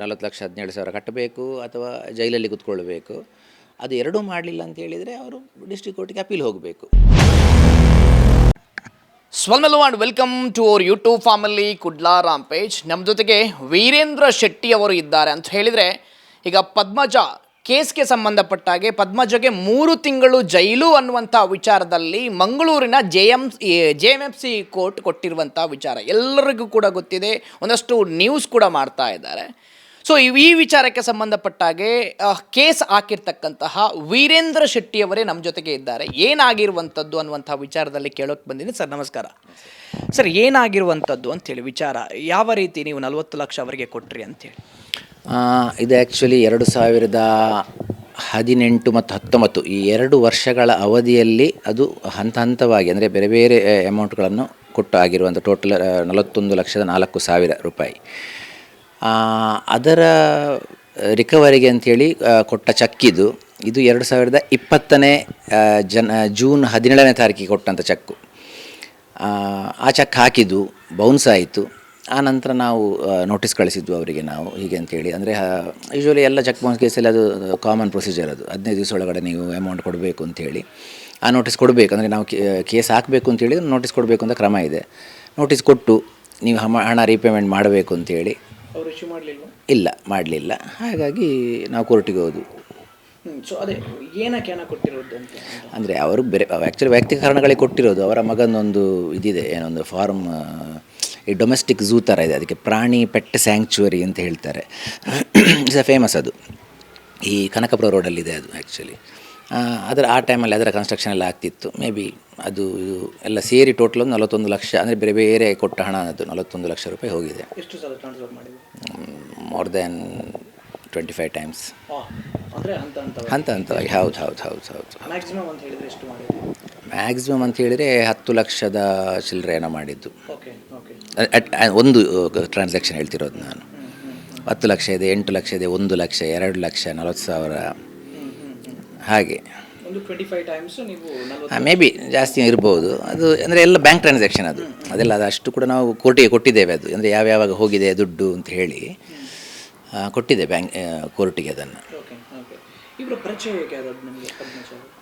ನಲವತ್ತು ಲಕ್ಷ ಹದಿನೇಳು ಸಾವಿರ ಕಟ್ಟಬೇಕು ಅಥವಾ ಜೈಲಲ್ಲಿ ಕುತ್ಕೊಳ್ಬೇಕು. ಅದು ಎರಡೂ ಮಾಡಲಿಲ್ಲ ಅಂತ ಹೇಳಿದರೆ ಅವರು ಡಿಸ್ಟ್ರಿಕ್ಟ್ ಕೋರ್ಟಿಗೆ ಅಪೀಲ್ ಹೋಗಬೇಕು. ಸ್ವಾಲ್ಮೆಲು and welcome to our YouTube family Kudla page. ನಮ್ಮ ಜೊತೆಗೆ ವೀರೇಂದ್ರ ಶೆಟ್ಟಿ ಅವರು ಇದ್ದಾರೆ ಅಂತ ಹೇಳಿದರೆ, ಈಗ ಪದ್ಮಜ ಕೇಸ್ಗೆ ಸಂಬಂಧಪಟ್ಟಾಗೆ ಪದ್ಮಜಗೆ ಮೂರು ತಿಂಗಳು ಜೈಲು ಅನ್ನುವಂಥ ವಿಚಾರದಲ್ಲಿ ಮಂಗಳೂರಿನ J M J M F C court ಕೊಟ್ಟಿರುವಂಥ ವಿಚಾರ ಎಲ್ಲರಿಗೂ ಕೂಡ ಗೊತ್ತಿದೆ. ಒಂದಷ್ಟು ನ್ಯೂಸ್ ಕೂಡ ಮಾಡ್ತಾ ಇದ್ದಾರೆ. ಸೊ, ಈ ವಿಚಾರಕ್ಕೆ ಸಂಬಂಧಪಟ್ಟಾಗೆ ಕೇಸ್ ಹಾಕಿರ್ತಕ್ಕಂತಹ ವೀರೇಂದ್ರ ಶೆಟ್ಟಿ ಅವರೇ ನಮ್ಮ ಜೊತೆಗೆ ಇದ್ದಾರೆ. ಏನಾಗಿರುವಂಥದ್ದು ಅನ್ನುವಂಥ ವಿಚಾರದಲ್ಲಿ ಕೇಳೋಕೆ ಬಂದಿದ್ದೀನಿ. ಸರ್, ನಮಸ್ಕಾರ. ಸರ್, ಏನಾಗಿರುವಂಥದ್ದು ಅಂತೇಳಿ ವಿಚಾರ ಯಾವ ರೀತಿ ನೀವು ನಲವತ್ತು ಲಕ್ಷ ಅವರಿಗೆ ಕೊಟ್ರಿ ಅಂತೇಳಿ ಇದು ಆ್ಯಕ್ಚುಲಿ ಎರಡು ಸಾವಿರದ ಹದಿನೆಂಟು ಮತ್ತು ಹತ್ತೊಂಬತ್ತು. ಈ ಎರಡು ವರ್ಷಗಳ ಅವಧಿಯಲ್ಲಿ ಅದು ಹಂತ ಹಂತವಾಗಿ ಅಂದರೆ ಬೇರೆ ಬೇರೆ ಅಮೌಂಟ್ಗಳನ್ನು ಕೊಟ್ಟು ಆಗಿರುವಂಥ ಟೋಟಲ್ ನಲವತ್ತೊಂದು ಲಕ್ಷದ ನಾಲ್ಕು ಸಾವಿರ ರೂಪಾಯಿ. ಅದರ ರಿಕವರಿಗೆ ಅಂಥೇಳಿ ಕೊಟ್ಟ ಚಕ್ಕಿದು ಇದು. ಎರಡು ಸಾವಿರದ ಇಪ್ಪತ್ತನೇ ಜನ ಜೂನ್ ಹದಿನೇಳನೇ ತಾರೀಕಿಗೆ ಕೊಟ್ಟಂಥ ಚೆಕ್ಕು ಆ ಚೆಕ್ ಹಾಕಿದ್ದು ಬೌನ್ಸ್ ಆಯಿತು. ಆ ನಂತರ ನಾವು ನೋಟಿಸ್ ಕಳಿಸಿದ್ವು ಅವರಿಗೆ ನಾವು ಹೀಗೆ ಅಂತೇಳಿ ಅಂದರೆ ಯೂಶ್ವಲಿ ಎಲ್ಲ ಚೆಕ್ ಬೌನ್ಸ್ ಕೇಸಲ್ಲಿ ಅದು ಕಾಮನ್ ಪ್ರೊಸೀಜರ್ ಅದು. ಹದಿನೈದು ದಿವಸ ಒಳಗಡೆ ನೀವು ಅಮೌಂಟ್ ಕೊಡಬೇಕು ಅಂತೇಳಿ ಆ ನೋಟಿಸ್ ಕೊಡಬೇಕು. ಅಂದರೆ ನಾವು ಕೇಸ್ ಹಾಕಬೇಕು ಅಂತೇಳಿ ನೋಟಿಸ್ ಕೊಡಬೇಕು ಅಂತ ಕ್ರಮ ಇದೆ. ನೋಟಿಸ್ ಕೊಟ್ಟು ನೀವು ಹಣ ರೀಪೇಮೆಂಟ್ ಮಾಡಬೇಕು ಅಂತೇಳಿ ಇಲ್ಲ ಮಾಡಲಿಲ್ಲ. ಹಾಗಾಗಿ ನಾವು ಕೋರ್ಟಿಗೆ ಹೋದ್ವಿ. ಸೊ ಅದೇ ಏನಕ್ಕೆ ಹಣ ಕೊಟ್ಟಿರೋದು ಅಂತ? ಅಂದರೆ ಅವರು ಬೇರೆ ಆ್ಯಕ್ಚುಲಿ ವೈಯಕ್ತಿಕ ಕಾರಣಗಳಿಗೆ ಕೊಟ್ಟಿರೋದು. ಅವರ ಮಗನೊಂದು ಇದಿದೆ ಏನೊಂದು ಫಾರ್ಮ್ ಡೊಮೆಸ್ಟಿಕ್ ಝೂ ಥರ ಇದೆ. ಅದಕ್ಕೆ ಪ್ರಾಣಿ ಪೆಟ್ ಸ್ಯಾಂಕ್ಚುರಿ ಅಂತ ಹೇಳ್ತಾರೆ. ಇಟ್ಸ್ ಅ ಫೇಮಸ್ ಅದು. ಈ ಕನಕಪುರ ರೋಡಲ್ಲಿದೆ ಅದು ಆ್ಯಕ್ಚುಲಿ ಅದರ ಆ ಟೈಮಲ್ಲಿ ಅದರ ಕನ್ಸ್ಟ್ರಕ್ಷನ್ ಎಲ್ಲ ಆಗ್ತಿತ್ತು. ಮೇ ಬಿ ಅದು ಇದು ಎಲ್ಲ ಸೇರಿ ಟೋಟಲ್ ಒಂದು ನಲವತ್ತೊಂದು ಲಕ್ಷ ಅಂದರೆ ಬೇರೆ ಬೇರೆ ಕೊಟ್ಟ ಹಣ ಅದು ನಲವತ್ತೊಂದು ಲಕ್ಷ ರೂಪಾಯಿ ಹೋಗಿದೆ. ಎಷ್ಟು ಸಲ ಟ್ರಾನ್ಸ್ಫರ್ ಮಾಡಿದ್ರು? More than twenty five times ಹಂತ ಹಂತವಾಗಿ. ಹೌದು ಹೌದು ಹೌದು ಹೌದು ಮ್ಯಾಕ್ಸಿಮಮ್ ಅಂತ ಹೇಳಿದ್ರೆ ಹತ್ತು ಲಕ್ಷದ ಚಿಲ್ಲರೆಯನ್ನು ಮಾಡಿದ್ದು. ಅಟ್- ಒಂದು ಟ್ರಾನ್ಸಾಕ್ಷನ್ ಹೇಳ್ತಿರೋದು ನಾನು. ಹತ್ತು ಲಕ್ಷ ಇದೆ ಎಂಟು ಲಕ್ಷ ಇದೆ ಒಂದು ಲಕ್ಷ ಎರಡು ಲಕ್ಷ ನಲವತ್ತು ಸಾವಿರ. ಹಾಗೆ. ಮೇ ಬಿ ಜಾಸ್ತಿ ಇರ್ಬೋದು. ಅದು ಅಂದರೆ ಎಲ್ಲ ಬ್ಯಾಂಕ್ ಟ್ರಾನ್ಸಾಕ್ಷನ್ ಅದು. ಅದೆಲ್ಲ ಅದು ಅಷ್ಟು ಕೂಡ ನಾವು ಕೋರ್ಟಿಗೆ ಕೊಟ್ಟಿದ್ದೇವೆ ಅದು. ಅಂದರೆ ಯಾವ್ಯಾವಾಗ ಹೋಗಿದೆ ದುಡ್ಡು ಅಂತ ಹೇಳಿ. ಕೊಟ್ಟಿದೆ ಬ್ಯಾಂಕ್ ಕೋರ್ಟಿಗೆ ಅದನ್ನು.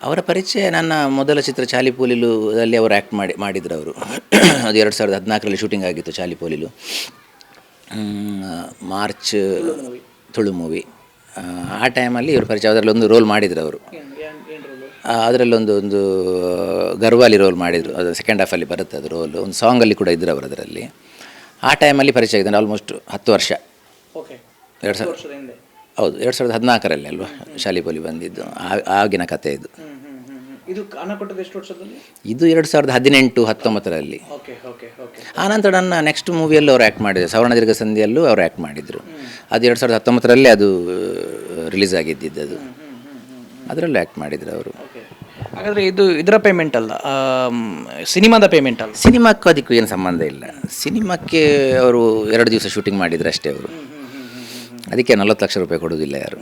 ಅವರು? ಪರಿಚಯ ನನ್ನ ಮೊದಲ ಚಿತ್ರ ಚಾಲಿಪೋಲಿಲು ಅಲ್ಲಿ ಅವರು ಆ್ಯಕ್ಟ್ ಮಾಡಿ ಮಾಡಿದ್ರು ಅವರು. ಅದು ಎರಡು ಸಾವಿರದ ಹದಿನಾಲ್ಕರಲ್ಲಿ ಶೂಟಿಂಗ್ ಆಗಿತ್ತು ಚಾಲಿಪೋಲಿಲು ಪೋಲಿಲು. March Tulu movie. ಆ ಟೈಮಲ್ಲಿ ಇವರು ಪರಿಚಯ ಅದರಲ್ಲಿ ಒಂದು ರೋಲ್ ಮಾಡಿದರು ಅವರು. ಅದರಲ್ಲೊಂದು ಒಂದು ಗರ್ವಾಲಿ ರೋಲ್ ಮಾಡಿದರು. ಅದು ಸೆಕೆಂಡ್ ಹಾಫಲ್ಲಿ ಬರುತ್ತೆ ಅದು ರೋಲು ಒಂದು ಸಾಂಗಲ್ಲಿ ಕೂಡ ಇದ್ದರು ಅವರು ಅದರಲ್ಲಿ. ಆ ಟೈಮಲ್ಲಿ ಪರಿಚಯ ಇದ್ದಾನೆ ಆಲ್ಮೋಸ್ಟ್ ಹತ್ತು ವರ್ಷ. ಓಕೆ ಎರಡು ಸಾವಿರ ಹೌದು. ಎರಡು ಸಾವಿರದ ಹದಿನಾಲ್ಕರಲ್ಲಿ ಅಲ್ವಾ? ಶಾಲಿಪೋಲಿ ಬಂದಿದ್ದು. ಆ- ಆಗಿನ ಕಥೆ ಇದು. ಇದು ಎಷ್ಟು ವರ್ಷದಲ್ಲಿ? ಇದು ಎರಡು ಸಾವಿರದ ಹದಿನೆಂಟು ಹತ್ತೊಂಬತ್ತರಲ್ಲಿ. ಓಕೆ ಆನಂತರ ನನ್ನ ನೆಕ್ಸ್ಟ್ ಮೂವಿಯಲ್ಲೂ ಅವ್ರು ಆ್ಯಕ್ಟ್ ಮಾಡಿದ್ರು. ಸವರ್ಣದೀರ್ಘ ಸಂಧಿಯಲ್ಲೂ ಅವ್ರು ಆ್ಯಕ್ಟ್ ಮಾಡಿದರು. ಅದು ಎರಡು ಸಾವಿರದ ಹತ್ತೊಂಬತ್ತರಲ್ಲಿ ಅದು ರಿಲೀಸ್ ಆಗಿದ್ದಿದ್ದು ಅದು. ಅದರಲ್ಲೂ ಆ್ಯಕ್ಟ್ ಮಾಡಿದ್ರು ಅವರು. ಹಾಗಾದರೆ ಇದು ಇದರ ಪೇಮೆಂಟ್ ಅಲ್ಲ ಸಿನಿಮಾದ ಪೇಮೆಂಟ್ ಅಲ್ಲ? ಸಿನಿಮಾಕ್ಕೂ ಅದಕ್ಕೂ ಏನು ಸಂಬಂಧ ಇಲ್ಲ. ಸಿನಿಮಾಕ್ಕೆ ಅವರು ಎರಡು ದಿವಸ ಶೂಟಿಂಗ್ ಮಾಡಿದ್ರು ಅಷ್ಟೇ ಅವರು. ಅದಕ್ಕೆ ನಲವತ್ತು ಲಕ್ಷ ರೂಪಾಯಿ ಕೊಡೋದಿಲ್ಲ ಯಾರು.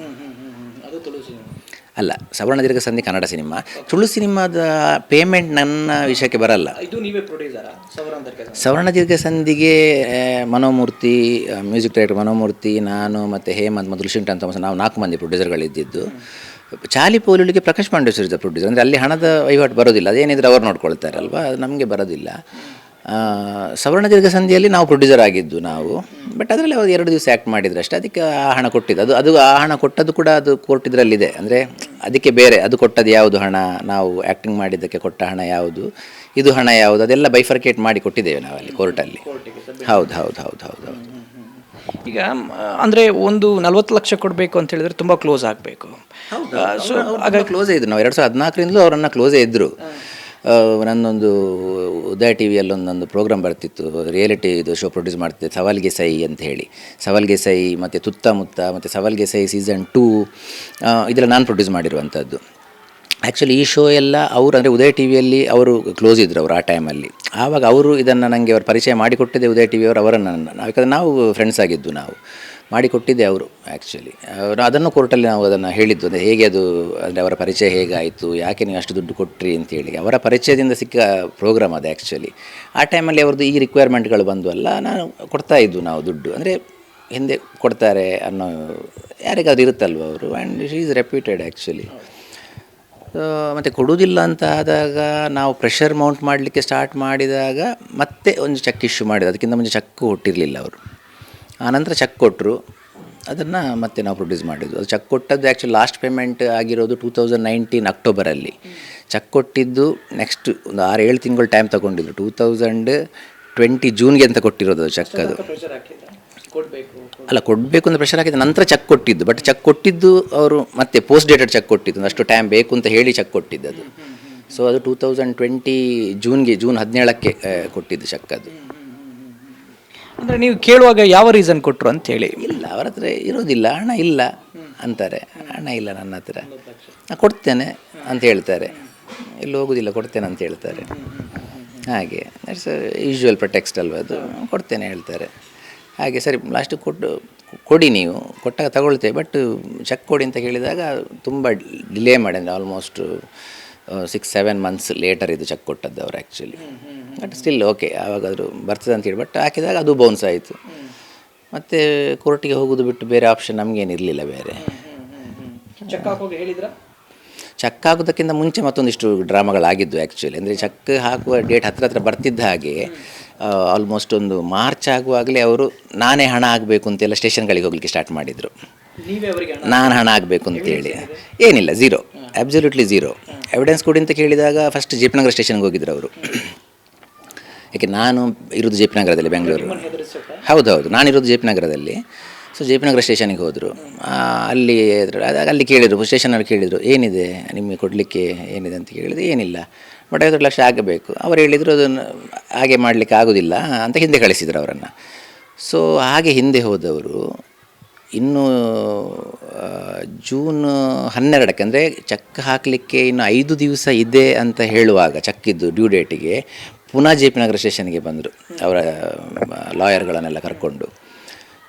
ಅಲ್ಲ ಸವರ್ಣ ದೀರ್ಘ ಸಂಧಿ ಕನ್ನಡ ಸಿನಿಮಾ. ತುಳು ಸಿನಿಮಾದ ಪೇಮೆಂಟ್ ನನ್ನ ವಿಷಯಕ್ಕೆ ಬರಲ್ಲ. ಸವರ್ಣ ದೀರ್ಘ ಸಂಧಿಗೆ ಮನೋಮೂರ್ತಿ ಮ್ಯೂಸಿಕ್ ಡೈರೆಕ್ಟರ್ ಮನೋಮೂರ್ತಿ ನಾನು ಮತ್ತು ಹೇಮಂತ್ ಮತ್ತು ದುಷ್ಯಂಟ್ ಅಂತ ನಾವು ನಾಲ್ಕು ಮಂದಿ ಪ್ರೊಡ್ಯೂಸರ್ಗಳಿದ್ದಿದ್ದು ಚಾಲಿ ಪೋಲಿಗೆ ಪ್ರಕಾಶ್ ಪಾಂಡೇಶ್ವರ ಇದ್ದ ಪ್ರೊಡ್ಯೂಸರ್ ಅಂದರೆ ಅಲ್ಲಿ ಹಣದ ವಹಿವಾಟು ಬರೋದಿಲ್ಲ ಅದೇನಿದ್ರೆ ಅವ್ರು ನೋಡ್ಕೊಳ್ತಾರಲ್ವ? ಅದು ನಮಗೆ ಬರೋದಿಲ್ಲ. ಆ, ಸವರ್ಣದೀರ್ಘ ಸಂಧಿಯಲ್ಲಿ ನಾವು ಪ್ರೊಡ್ಯೂಸರ್ ಆಗಿದ್ದು ನಾವು. ಬಟ್ ಅದರಲ್ಲಿ ಅವ್ರು ಎರಡು ದಿವಸ ಆ್ಯಕ್ಟ್ ಮಾಡಿದ್ರು ಅಷ್ಟೇ. ಅದಕ್ಕೆ ಆ ಹಣ ಕೊಟ್ಟಿದ್ದು. ಅದು ಅದು ಆ ಹಣ ಕೊಟ್ಟದ್ದು ಕೂಡ ಅದು ಕೋರ್ಟ್ ಇದರಲ್ಲಿದೆ. ಅಂದರೆ ಅದಕ್ಕೆ ಬೇರೆ ಅದು ಕೊಟ್ಟದ್ದು ಯಾವುದು ಹಣ? ನಾವು ಆ್ಯಕ್ಟಿಂಗ್ ಮಾಡಿದ್ದಕ್ಕೆ ಕೊಟ್ಟ ಹಣ ಯಾವುದು? ಇದು ಹಣ ಯಾವುದು? ಅದೆಲ್ಲ ಬೈಫರ್ಕೇಟ್ ಮಾಡಿ ಕೊಟ್ಟಿದ್ದೇವೆ ನಾವಲ್ಲಿ ಕೋರ್ಟಲ್ಲಿ ಹೌದು ಹೌದು ಹೌದು ಹೌದು ಹೌದು. ಈಗ ಅಂದರೆ ಅಂದ್ರೆ ಒಂದು ನಲ್ವತ್ತು ಲಕ್ಷ ಕೊಡಬೇಕು ಅಂತ ಹೇಳಿದ್ರೆ ತುಂಬಾ ಕ್ಲೋಸ್ ಆಗಬೇಕು. ಸೊ ಆಗ ಕ್ಲೋಸೇ ಇದ್ರು. ನಾವು ಎರಡು ಸಾವಿರದ ಹದಿನಾಲ್ಕರಿಂದಲೂ ಅವರನ್ನು ಕ್ಲೋಸೇ ಇದ್ದರು ನನ್ನೊಂದು ಉದಯ ಟಿ ವಿಯಲ್ಲೊಂದೊಂದು ಪ್ರೋಗ್ರಾಮ್ ಬರ್ತಿತ್ತು. ರಿಯಾಲಿಟಿ ಇದು ಶೋ ಪ್ರೊಡ್ಯೂಸ್ ಮಾಡ್ತಿದ್ದೆ. ಸವಾಲ್ಗೆ ಸೈ ಅಂತ ಹೇಳಿ. ಸವಾಲ್ಗೆ ಸೈ, ಮತ್ತು ತುತ್ತಮುತ್ತ ಮತ್ತು ಸವಾಲ್ಗೆ ಸೈ ಸೀಸನ್ ಟೂ ಇದೆಲ್ಲ ನಾನು ಪ್ರೊಡ್ಯೂಸ್ ಮಾಡಿರುವಂಥದ್ದು ಆ್ಯಕ್ಚುಲಿ ಈ ಶೋ ಎಲ್ಲ ಅವರು, ಅಂದರೆ ಉದಯ ಟಿ ವಿಯಲ್ಲಿ ಅವರು ಕ್ಲೋಸ್ ಇದ್ದರು ಅವರು ಆ ಟೈಮಲ್ಲಿ ಆವಾಗ ಅವರು ಇದನ್ನು ನನಗೆ ಅವರು ಪರಿಚಯ ಮಾಡಿಕೊಟ್ಟಿದ್ದೆ ಉದಯ ಟಿ ವಿಯವರು ಅವರನ್ನು ಯಾಕಂದರೆ ನಾವು ಫ್ರೆಂಡ್ಸ್ ಆಗಿದ್ದು ನಾವು. ಮಾಡಿಕೊಟ್ಟಿದ್ದೆ ಅವರು ಆ್ಯಕ್ಚುಲಿ ಅವರು ಅದನ್ನು ಕೋರ್ಟಲ್ಲಿ ನಾವು ಅದನ್ನು ಹೇಳಿದ್ದು, ಅಂದರೆ ಹೇಗೆ ಅದು, ಅಂದರೆ ಅವರ ಪರಿಚಯ ಹೇಗಾಯಿತು, ಯಾಕೆ ನೀವು ಅಷ್ಟು ದುಡ್ಡು ಕೊಟ್ರಿ ಅಂತೇಳಿ ಅವರ ಪರಿಚಯದಿಂದ ಸಿಕ್ಕ ಪ್ರೋಗ್ರಾಮ್ ಅದು ಆ್ಯಕ್ಚುಲಿ ಆ ಟೈಮಲ್ಲಿ ಅವ್ರದ್ದು ಈ ರಿಕ್ವೈರ್ಮೆಂಟ್ಗಳು ಬಂದು ಅಲ್ಲ ನಾನು ಕೊಡ್ತಾ ಇದ್ದು ನಾವು ದುಡ್ಡು. ಅಂದರೆ ಹಿಂದೆ ಕೊಡ್ತಾರೆ ಅನ್ನೋ, ಯಾರಿಗಾದ್ರು ಇರುತ್ತಲ್ವ ಅವರು? And she is reputed actually ಮತ್ತು ಕೊಡುವುದಿಲ್ಲ ಅಂತ ಆದಾಗ ನಾವು ಪ್ರೆಷರ್ ಮೌಂಟ್ ಮಾಡಲಿಕ್ಕೆ ಸ್ಟಾರ್ಟ್ ಮಾಡಿದಾಗ ಮತ್ತೆ ಒಂದು ಚೆಕ್ ಇಶ್ಯೂ ಮಾಡಿದ ಅದಕ್ಕಿಂತ ಮುಂಚೆ ಚೆಕ್ ಕೊಟ್ಟಿರಲಿಲ್ಲ ಅವರು. ಆನಂತರ ಚೆಕ್ ಕೊಟ್ಟರು ಅದನ್ನು ಮತ್ತೆ ನಾವು ಪ್ರೊಡ್ಯೂಸ್ ಮಾಡಿದ್ವಿ. ಅದು ಚೆಕ್ ಕೊಟ್ಟದ್ದು ಆ್ಯಕ್ಚುಲಿ ಲಾಸ್ಟ್ ಪೇಮೆಂಟ್ ಆಗಿರೋದು ಟೂ ತೌಸಂಡ್ ನೈನ್ಟೀನ್ ಅಕ್ಟೋಬರಲ್ಲಿ ಚೆಕ್ ಕೊಟ್ಟಿದ್ದು ನೆಕ್ಸ್ಟ್ ಒಂದು ಆರು ಏಳು ತಿಂಗಳು ಟೈಮ್ ತಗೊಂಡಿದ್ರು. ಟೂ ತೌಸಂಡ್ ಟ್ವೆಂಟಿ ಜೂನ್ಗೆ ಅಂತ ಕೊಟ್ಟಿರೋದು ಅದು ಚೆಕ್ ಅದು. ಅಲ್ಲ ಕೊಡಬೇಕು ಅಂತ ಪ್ರೆಷರ್ ಹಾಕಿದ ನಂತರ ಚೆಕ್ ಕೊಟ್ಟಿದ್ದು. ಬಟ್ ಚೆಕ್ ಕೊಟ್ಟಿದ್ದು ಅವರು ಮತ್ತೆ ಪೋಸ್ಟ್ ಡೇಟೆಡ್ ಚೆಕ್ ಕೊಟ್ಟಿದ್ದು. ಅಷ್ಟು ಟೈಮ್ ಬೇಕು ಅಂತ ಹೇಳಿ ಚೆಕ್ ಕೊಟ್ಟಿದ್ದು ಅದು. ಸೊ ಅದು ಟೂ ತೌಸಂಡ್ ಟ್ವೆಂಟಿ ಜೂನ್ಗೆ ಜೂನ್ ಹದಿನೇಳಕ್ಕೆ ಕೊಟ್ಟಿದ್ದು ಚೆಕ್ ಅದು. ಅಂದರೆ ನೀವು ಕೇಳುವಾಗ ಯಾವ ರೀಸನ್ ಕೊಟ್ಟರು ಅಂತ ಹೇಳಿ. ಇಲ್ಲ, ಅವರ ಹತ್ರ ಇರೋದಿಲ್ಲ, ಹಣ ಇಲ್ಲ ಅಂತಾರೆ. ಹಣ ಇಲ್ಲ ನನ್ನ ಹತ್ರ. ನಾನು ಕೊಡ್ತೇನೆ ಅಂತ ಹೇಳ್ತಾರೆ. ಇಲ್ಲಿ ಹೋಗೋದಿಲ್ಲ, ಕೊಡ್ತೇನೆ ಅಂತ ಹೇಳ್ತಾರೆ. ಹಾಗೆ ದಟ್ಸ್ ಯೂಶ್ವಲ್ ಪ್ರೊಟೆಕ್ಸ್ಟ್ ಅಲ್ವ ಅದು. ಕೊಡ್ತೇನೆ ಹೇಳ್ತಾರೆ. ಹಾಗೆ ಸರಿ ಲಾಸ್ಟಿಗೆ ಕೊಟ್ಟು, ಕೊಡಿ ನೀವು. ಕೊಟ್ಟಾಗ ತಗೊಳ್ತೇವೆ ಬಟ್ ಚೆಕ್ ಕೊಡಿ ಅಂತ ಕೇಳಿದಾಗ ತುಂಬ ಡಿಲೇ ಮಾಡಿದೆ almost six seven months later ಇದು ಚೆಕ್ ಕೊಟ್ಟದ್ದು ಅವ್ರು ಆ್ಯಕ್ಚುಲಿ ಬಟ್ ಸ್ಟಿಲ್ ಓಕೆ ಯಾವಾಗಾದರೂ ಬರ್ತದೆ ಅಂತ ಹೇಳಿ ಬಟ್ ಹಾಕಿದಾಗ ಅದು ಬೌನ್ಸ್ ಆಯಿತು. ಮತ್ತು ಕೋರ್ಟಿಗೆ ಹೋಗೋದು ಬಿಟ್ಟು ಬೇರೆ ಆಪ್ಷನ್ ನಮಗೇನಿರಲಿಲ್ಲ ಬೇರೆ. ಚೆಕ್ ಹಾಕೋಗಿ ಹೇಳಿದ್ರ? ಚೆಕ್ ಹಾಕೋದಕ್ಕಿಂತ ಮುಂಚೆ ಮತ್ತೊಂದಿಷ್ಟು ಡ್ರಾಮಾಗಳಾಗಿದ್ದು ಆ್ಯಕ್ಚುಲಿ ಅಂದರೆ ಚೆಕ್ ಹಾಕುವ ಡೇಟ್ ಹತ್ರ ಹತ್ರ ಬರ್ತಿದ್ದ ಹಾಗೆ ಆಲ್ಮೋಸ್ಟ್ ಒಂದು ಮಾರ್ಚ್ ಆಗುವಾಗಲೇ ಅವರು ನಾನೇ ಹಣ ಆಗಬೇಕು ಅಂತೆಲ್ಲ ಸ್ಟೇಷನ್ಗಳಿಗೆ ಹೋಗ್ಲಿಕ್ಕೆ ಸ್ಟಾರ್ಟ್ ಮಾಡಿದರು. ನಾನು ಹಣ ಆಗಬೇಕು ಅಂತೇಳಿ ಏನಿಲ್ಲ ಝೀರೋ ಅಬ್ಸಲ್ಯೂಟ್ಲಿ ಝೀರೋ ಎವಿಡೆನ್ಸ್ ಕೊಡಿ ಅಂತ ಕೇಳಿದಾಗ ಫಸ್ಟ್ ಜೆ ಪಿ ನಗರ ಸ್ಟೇಷನ್ಗೆ ಹೋಗಿದ್ರು ಅವರು. ಯಾಕೆ ನಾನು ಇರೋದು ಜೆ ಪಿ ನಗರದಲ್ಲಿ ಬೆಂಗಳೂರು ಹೌದೌದು ನಾನಿರೋದು ಜೆ ಪಿ ನಗರದಲ್ಲಿ ಸೊ ಜೆ ಪಿ ನಗರ ಸ್ಟೇಷನಿಗೆ ಹೋದರು ಅಲ್ಲಿ ಅದಾಗ ಅಲ್ಲಿ ಕೇಳಿದರು ಸ್ಟೇಷನಲ್ಲಿ ಕೇಳಿದರು ಏನಿದೆ? ನಿಮಗೆ ಕೊಡಲಿಕ್ಕೆ ಏನಿದೆ ಅಂತ ಕೇಳಿದರೆ ಏನಿಲ್ಲ. ಬಟ್ ಐವತ್ತು ಲಕ್ಷ ಆಗಬೇಕು. ಅವ್ರು ಹೇಳಿದರು ಅದನ್ನು ಹಾಗೆ ಮಾಡಲಿಕ್ಕೆ ಆಗೋದಿಲ್ಲ ಅಂತ ಹಿಂದೆ ಕಳಿಸಿದ್ರು ಅವರನ್ನು. ಸೊ ಹಾಗೆ ಹಿಂದೆ ಹೋದವರು ಇನ್ನು ಜೂನ್ ಹನ್ನೆರಡಕ್ಕೆ, ಅಂದರೆ ಚೆಕ್ ಹಾಕಲಿಕ್ಕೆ ಇನ್ನು ಐದು ದಿವಸ ಇದೆ ಅಂತ ಹೇಳುವಾಗ, ಚೆಕ್ಕಿದ್ದು ಡ್ಯೂ ಡೇಟಿಗೆ ಪುನಃ ಜೆ ಪಿ ನಗರ ಸ್ಟೇಷನ್ಗೆ ಬಂದರು, ಅವರ ಲಾಯರ್ಗಳನ್ನೆಲ್ಲ ಕರ್ಕೊಂಡು.